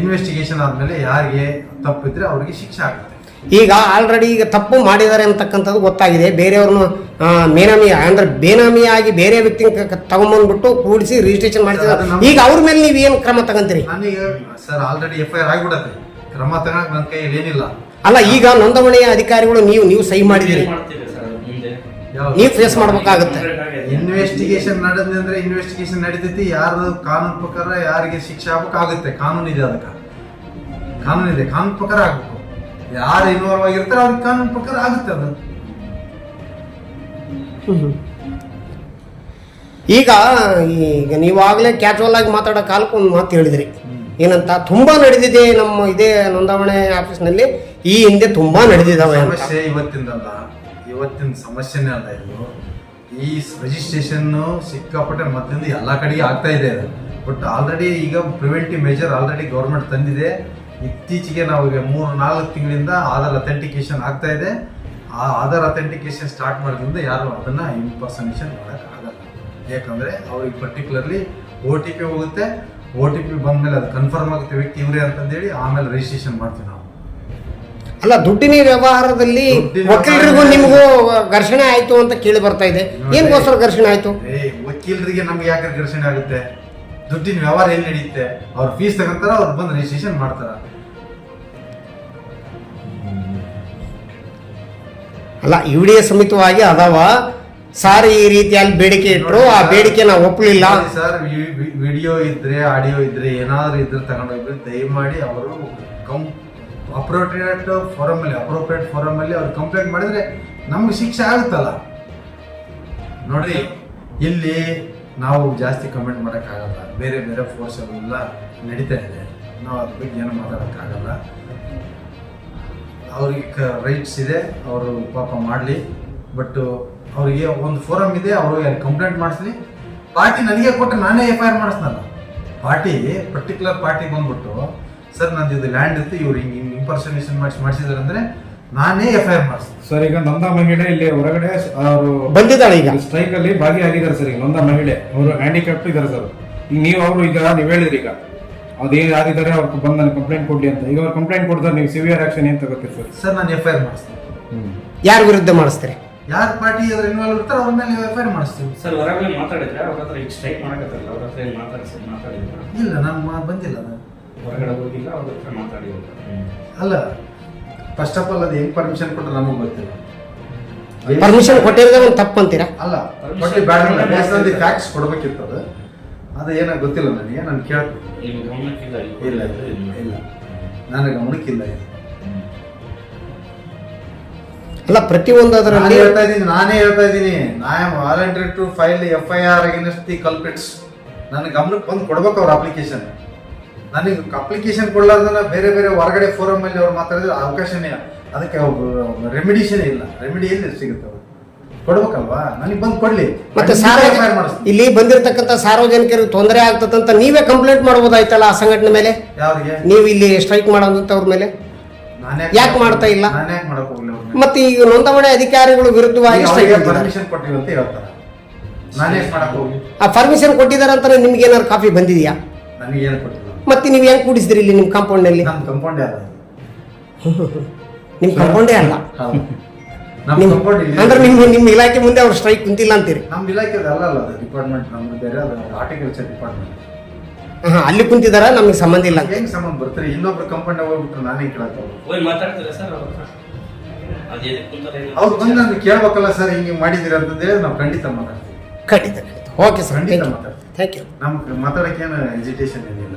ಇನ್ವೆಸ್ಟಿಗೇಷನ್ ಆದಮೇಲೆ ಯಾರಿಗೆ ತಪ್ಪಿದ್ರೆ ಅವರಿಗೆ ಶಿಕ್ಷೆ ಆಗುತ್ತೆ. ಈಗ ಆಲ್ರೆಡಿ ಈಗ ತಪ್ಪು ಮಾಡಿದ್ದಾರೆ ಅಂತಕ್ಕಂಥದ್ದು ಗೊತ್ತಾಗಿದೆ. ಬೇರೆಯವ್ರನ್ನ ಮೇನಾಮಿ ಬೇನಾಮಿ ಅಂದ್ರೆ ಬೇನಾಮಿಯಾಗಿ ಬೇರೆ ವ್ಯಕ್ತಿ ತಗೊಂಬಂದ್ಬಿಟ್ಟು ಕೂಡಿಸಿ ರಿಜಿಸ್ಟ್ರೇಷನ್ ಮಾಡಿಸಿದ್ರೆ ಈಗ ಅವ್ರ ಮೇಲೆ ನೀವು ಏನು ಕ್ರಮ ತಗೊಂತೀರಿ? ನನಗೆ sir already F I R ಆಗಿಬಿಡತ್ತೆ. ಕ್ರಮ ತಗೊಳಕ್ ನನ್ನ ಕೈಯಲ್ಲಿ ಏನಿಲ್ಲ. ಅಲ್ಲ ಈಗ ನೋಂದಣಿಯ ಅಧಿಕಾರಿಗಳು ನೀವು ನೀವು ಸಹಿ ಮಾಡಿದಿರಿ ನೀವು ಫೇಸ್ ಮಾಡ್ಬೇಕಾಗತ್ತೆ. ಇನ್ವೆಸ್ಟಿಗೇಷನ್ ನಡೆದ್ರೆ ಅಂದ್ರೆ ಇನ್ವೆಸ್ಟಿಗೇಷನ್ ನಡೀತೈತಿ. ಯಾರು ಕಾನೂನು ಪ್ರಕಾರ ಯಾರಿಗೆ ಶಿಕ್ಷೆ ಆಗ್ಬೇಕಾಗುತ್ತೆ. ಕಾನೂನು ಇದೆ ಅದಕ್ಕೆ. ಕಾನೂನು ಇದೆ. ಕಾನೂನು ಪ್ರಕಾರ ಆಗಬೇಕು. ಯಾರು ಇನ್ವಾಲ್ವ್ ಆಗಿರ್ತಾರೆ ಅವ್ರಿಗೆ ಕಾನೂನು ಪ್ರಕಾರ ಆಗುತ್ತೆ ಅದು. ಈಗ ಈಗ ನೀವಾಗಲೇ ಕ್ಯಾಶುವಲ್ ಆಗಿ ಮಾತಾಡೋ ಕಾಲಕ್ಕೆ ಒಂದು ಮಾತು ಹೇಳಿದ್ರಿ. ಏನಂತ? ತುಂಬಾ ನಡೆದಿದೆ ನಮ್ಮ ಇದೇ ನೋಂದಾವಣೆ ಆಫೀಸ್ನಲ್ಲಿ ಈ ಹಿಂದೆ ತುಂಬಾ ನಡೆದಿದ್ದಾವೆ ಇವತ್ತಿಂದಲ್ಲ. ಇವತ್ತಿನ ಸಮಸ್ಯೆನೇ ಅಲ್ಲ ಇದು. ಈ ರಿಜಿಸ್ಟ್ರೇಷನ್ ಸಿಕ್ಕಾಪಟ್ಟೆ ಮೊದಲಿಂದ ಎಲ್ಲ ಕಡೆಗೆ ಆಗ್ತಾ ಇದೆ ಅದು. ಬಟ್ ಆಲ್ರೆಡಿ ಈಗ ಪ್ರಿವೆಂಟಿವ್ ಮೆಜರ್ ಆಲ್ರೆಡಿ ಗೌರ್ಮೆಂಟ್ ತಂದಿದೆ. ಇತ್ತೀಚೆಗೆ ನಾವು ಈಗ ಮೂರು ನಾಲ್ಕು ತಿಂಗಳಿಂದ ಆಧಾರ್ ಅಥೆಂಟಿಕೇಶನ್ ಆಗ್ತಾ ಇದೆ. ಆ ಆಧಾರ್ ಅಥೆಂಟಿಕೇಶನ್ ಸ್ಟಾರ್ಟ್ ಮಾಡೋದ್ರಿಂದ ಯಾರು ಅದನ್ನು ಇಂಪರ್ಸನೇಷನ್ ಮಾಡೋಕ್ಕಾಗಲ್ಲ ಯಾಕಂದ್ರೆ ಅವ್ರಿಗೆ ಪರ್ಟಿಕ್ಯುಲರ್ಲಿ ಓ ಟಿ ಪಿ ಹೋಗುತ್ತೆ. ಓ ಟಿ ಪಿ ಬಂದಮೇಲೆ ಅದು ಕನ್ಫರ್ಮ್ ಆಗುತ್ತೆ ವ್ಯಕ್ತಿ ಇವರೇ ಅಂತಂದೇಳಿ ಆಮೇಲೆ ರಿಜಿಸ್ಟ್ರೇಷನ್ ಮಾಡ್ತೀವಿ ನಾವು. ಅಲ್ಲ ದುಡ್ಡಿನ ವ್ಯವಹಾರದಲ್ಲಿ ವಕೀಲರಿಗೂ ನಿಮಗೂ ಘರ್ಷಣೆ ಆಯ್ತು ಅಂತ ಕೇಳಿ ಬರ್ತಾ ಇದೆ. ಏನ್ಗೋಸ್ಕರ ಘರ್ಷಣೆ ಆಯ್ತು? ವಕೀಲರಿಗೆ ನಮ್ಗೆ ಯಾಕೆ ಘರ್ಷಣೆ ಆಗುತ್ತೆ? ದುಡ್ಡಿನ ವ್ಯವಹಾರ ಎಲ್ಲಿ ನಡೆಯುತ್ತೆ ಅವ್ರ ಫೀಸ್ ತಗೊಂತಾರ ಅವ್ರು ಬಂದು ರಿಜಿಸ್ಟ್ರೇಷನ್ ಮಾಡ್ತಾರ. ಅಲ್ಲ ಇವ ಡಿ ಎಸ್ ಸಮಿತವಾಗಿ ಅದಾವ. ಸಾರ್ ಈ ರೀತಿಯಲ್ಲಿ ಬೇಡಿಕೆ ಇಟ್ಟರು ಆ ಬೇಡಿಕೆ ನಾವು ಒಪ್ಪಲಿಲ್ಲ. ಸರ್ ವಿಡಿಯೋ ಇದ್ರೆ ಆಡಿಯೋ ಇದ್ರೆ ಏನಾದ್ರು ಇದ್ರೆ ತಗೊಂಡೋಗ್ರಿ ದಯಮಾಡಿ ಅವರು ಕಂ ಅಪ್ರೋಪ್ರಿಯೇಟ್ ಫಾರಮಲ್ಲಿ ಅಪ್ರೋಪ್ರಿಯೇಟ್ ಫಾರಮಲ್ಲಿ ಅವ್ರು ಕಂಪ್ಲೇಂಟ್ ಮಾಡಿದರೆ ನಮ್ಗೆ ಶಿಕ್ಷೆ ಆಗುತ್ತಲ್ಲ. ನೋಡಿ ಇಲ್ಲಿ ನಾವು ಜಾಸ್ತಿ ಕಮೆಂಟ್ ಮಾಡೋಕ್ಕಾಗಲ್ಲ. ಬೇರೆ ಬೇರೆ ಫೋರ್ಸ್ ಎಲ್ಲ ನಡೀತಾ ಇದೆ. ನಾವು ಅದ್ರ ಬಗ್ಗೆ ಏನು ಮಾತಾಡೋಕ್ಕಾಗಲ್ಲ. ಅವ್ರಿಗೆ ರೈಟ್ಸ್ ಇದೆ, ಅವರು ಪಾಪ ಮಾಡಲಿ. ಬಟ್ ಅವರಿಗೆ ಒಂದು ಫೋರಮ್ ಇದೆ, ಅವರು ಅಲ್ಲಿ ಕಂಪ್ಲೇಂಟ್ ಮಾಡಿಸ್ಲಿ. ಪಾರ್ಟಿ ನನಗೆ ಕೊಟ್ಟು ನಾನೇ F I R party particular party ಬಂದ್ಬಿಟ್ಟು, ಸರ್ ನಂದು ಇದು ಲ್ಯಾಂಡ್ ಇತ್ತು, ಇವ್ರು ಹಿಂಗೆ ಇಂಪರ್ಸನೇಷನ್ ಮಾಡಿಸಿ ಮಾಡಿಸಿದಾರೆ ಅಂದ್ರೆ ನಾನೇ ಎಫ್ ಐ ಆರ್ ಮಾಡಿಸ್ತೀನಿ ಸರ್ ಈಗ ನೊಂದ ಮಹಿಳೆ ಇಲ್ಲಿ ಹೊರಗಡೆ ಅವರು ಬಂದಿದ್ದಾಳೆ ಈಗ. ಸ್ಟ್ರೈಕ್ ಅಲ್ಲಿ ಭಾಗಿಯಾಗಿದ್ದಾರೆ ಸರ್ ಈಗ ನೊಂದ ಮಹಿಳೆ. ಅವರು ಹ್ಯಾಂಡಿಕ್ಯಾಪ್ಟ್ ಇದ್ದಾರೆ ಸರ್ ಈಗ ನೀವು ಅವರು ಈಗ ನೀವು ಹೇಳಿದ್ರಿ ಈಗ. ಅದೇ ಯಾರಿದ್ದಾರೆ ಅವ್ರು ಬಂದು ನನಗೆ ಕಂಪ್ಲೇಂಟ್ ಕೊಡ್ಲಿ ಅಂತ. ಈಗ ಅವ್ರು ಕಂಪ್ಲೇಂಟ್ ಕೊಡ್ತಾರೆ ನೀವು ಸಿವಿಯರ್ ಆಕ್ಷನ್ ಏನು ತಗೋತೀರಿ ಸರ್ ಸರ್ ನಾನು ಎಫ್ ಐ ಆರ್ ಮಾಡಿಸ್ತೀನಿ. ಯಾರ ವಿರುದ್ಧ ಮಾಡಿಸ್ತೀರಿ? ಯಾರ ಪಾರ್ಟಿ ಅದ್ರ ಇನ್ವಾಲ್ವ್ ಇರ್ತಾರೆ ಅವ್ರ ಮೇಲೆ ಎಫ್ ಐ ಆರ್ ಮಾಡಿಸ್ತೀವಿ ಸರ್ ಹೊರಗಡೆ ಮಾತಾಡಿದ್ರೆ ಅವ್ರ ಹತ್ರ ಈಗ ಸ್ಟ್ರೈಕ್ ಮಾಡಕತ್ತಲ್ಲ ಅವ್ರ ಹತ್ರ ಏನು ಮಾತಾಡಿಸಿ ಮಾತಾಡಿದ್ರೆ ಇಲ್ಲ ನಾನು ಮಾ- ಬಂದಿಲ್ಲ ನಾನು. ಹೊರಗಡೆ ಹೋಗಿಲ್ಲ ಅವ್ರ ಹತ್ರ ಮಾತಾಡಿಲ್ಲ ಅಲ್ಲ ಫಸ್ಟ್ ಆಫ್ ಆಲ್ ಅದು ಹೆಂಗ್ ಪರ್ಮಿಷನ್ ಕೊಟ್ಟರೆ ನಮಗೆ ಗೊತ್ತಿಲ್ಲ. ಪರ್ಮಿಷನ್ ಕೊಟ್ಟಿರೋದೇ ಒಂದು ತಪ್ಪು ಅಂತೀರಾ? ಅಲ್ಲ ಕೊಟ್ಟಿ ಬೇಡ ಫ್ಯಾಕ್ಸ್ ಕೊಡ್ಬೇಕಿತ್ತು ಅದು. ಅದು ಏನೋ ಗೊತ್ತಿಲ್ಲ ನನಗೆ ನಾನು ಕೇಳ್ತೀನಿ. ಇಲ್ಲ ಇಲ್ಲ ಇಲ್ಲ. ನನ್ನ ಗಮನಕ್ಕಿಲ್ಲ ಇದು. ಅಲ್ಲ ಪ್ರತಿಯೊಂದು ನಾನು ಅದರಲ್ಲಿ ಹೇಳ್ತಾ ಇದ್ದೀನಿ ನಾನೇ ಹೇಳ್ತಾ ಇದ್ದೀನಿ. I am volunteer to file F I R against the culprits ನನ್ನ ಗಮನಕ್ಕೆ ಬಂದು ಕೊಡ್ಬೇಕು ಅವ್ರ ಅಪ್ಲಿಕೇಶನ್ ನನಗೆ ಅಪ್ಲಿಕೇಶನ್ ಕೊಡ್ಲಾರ್ದನ ಬೇರೆ ಬೇರೆ ಹೊರಗಡೆ ಫೋರಮ್ ಅಲ್ಲಿ ಅವ್ರು ಮಾತಾಡಿದ್ರೆ ಅವಕಾಶನೇ ಅದಕ್ಕೆ ರೆಮಿಡಿಷನ್ ಇಲ್ಲ. ರೆಮಿಡಿ ಎಲ್ಲಿ ಸಿಗುತ್ತೆ ಅವ್ರು? ಕೊಡ್ಬೇಕಲ್ವಾ? ನನಗೆ ಬಂದು ಕೊಡ್ಲಿ. ಮತ್ತೆ ಇಲ್ಲಿ ಬಂದಿರತಕ್ಕಂತ ಸಾರ್ವಜನಿಕರಿಗೆ ತೊಂದರೆ ಆಗ್ತದಂತ ನೀವೇ ಕಂಪ್ಲೇಂಟ್ ಮಾಡ್ಬೋದಾಯ್ತಲ್ಲ ಆ ಸಂಘಟನೆ ಮೇಲೆ? ನೀವು ಇಲ್ಲಿ ಸ್ಟ್ರೈಕ್ ಮಾಡೋದಂತವ್ರ ಮೇಲೆ? ನಾನು ಯಾಕ್ ಮಾಡ್ತಾ ಇಲ್ಲ? ಮತ್ತೆ ಈಗ ನೋಂದಣಿ ಅಧಿಕಾರಿಗಳು ವಿರುದ್ಧವಾಗಿ ಪರ್ಮಿಷನ್ ಕೊಟ್ಟಿವಿ ಅಂತ ಹೇಳ್ತಾರೆ. ನಾನು ಯಾಕೆ ಮಾಡಕ್ ಹೋಗ್ಲಿ? ಆ ಪರ್ಮಿಷನ್ ಕೊಟ್ಟಿದ್ದಾರೆ ಅಂತ ನಿಮ್ಗೆ ಏನಾದ್ರು ಕಾಪಿ ಬಂದಿದೆಯಾ? ನನಗೆ ಏನು ಕೊಟ್ಟಿಲ್ಲ ಮತ್ತೆ ನೀವು ಹೆಂಗ್ ಕೂಡಿಸಿದ್ರಿ ಇಲ್ಲಿ ನಿಮ್ಮ ಕಾಂಪೌಂಡ್ನಲ್ಲಿ ನಮ್ಮ ಕಂಪೌಂಡ್ ಅಲ್ಲ ನಿಮ್ ಕಾಂಪೌಂಡೇ ಅಲ್ಲ. ಹೌದು. ನಮ್ಮ ನಿಮ್ ಕಂಪೌಂಡ್ ಇಲ್ಲಿ ಅಂದ್ರೆ ನಿಮ್ ನಿಮ್ಮ ಇಲಾಖೆ ಮುಂದೆ ಅವ್ರು ಸ್ಟ್ರೈಕ್ ಕುಂತಿಲ್ಲ ಅಂತೀರಿ? ನಮ್ಮ ಇಲಾಖೆ ಅಲ್ಲ ಅಲ್ಲ ಅದು ಡಿಪಾರ್ಟ್ಮೆಂಟ್ ನಮ್ದು ಬೇರೆ ಅದು ಹಾರ್ಟಿಕಲ್ಚರ್ ಡಿಪಾರ್ಟ್ಮೆಂಟ್ ಹಾ ಅಲ್ಲಿ ಕುಂತಿದಾರ? ನಮಗೆ ಸಂಬಂಧ ಇಲ್ಲ ಅಂತ. ಹೆಂಗ್ ಸಂಬಂಧ ಬರ್ತಾರೆ? ಇನ್ನೊಬ್ರು ಕಂಪೌಂಡ್ ಹೋಗ್ಬಿಟ್ರೆ ನಾನೇ ಕೇಳಕ್ಕೆ ಹೋಗಿ ಮಾತಾಡ್ತೀರಾ ಸರ್ ಅವ್ರ? ಹತ್ರ ಅದು ಎದಕ್ಕೆ ಕುಂತಾರೆ ಅವ್ರು ಬಂದು ನಾನು ಕೇಳ್ಬೇಕಲ್ಲ ಸರ್ ಹಿಂಗೆ ಅಂತ ಅಂತಂದೇಳಿ ನಾವು ಖಂಡಿತ ಮಾತಾಡ್ತೀವಿ. ಖಂಡಿತ ಖಂಡಿತ. ಓಕೆ ಸರ್ ಖಂಡಿತ ಥ್ಯಾಂಕ್ ಯು ಮಾತಾಡ್ತೀವಿ. ಥ್ಯಾಂಕ್ ಯು ನಮ್ಗೆ ಮಾತಾಡಕ್ಕೆ ಏನು ಎಜಿಟೇಷನ್ ಏನಿಲ್ಲ.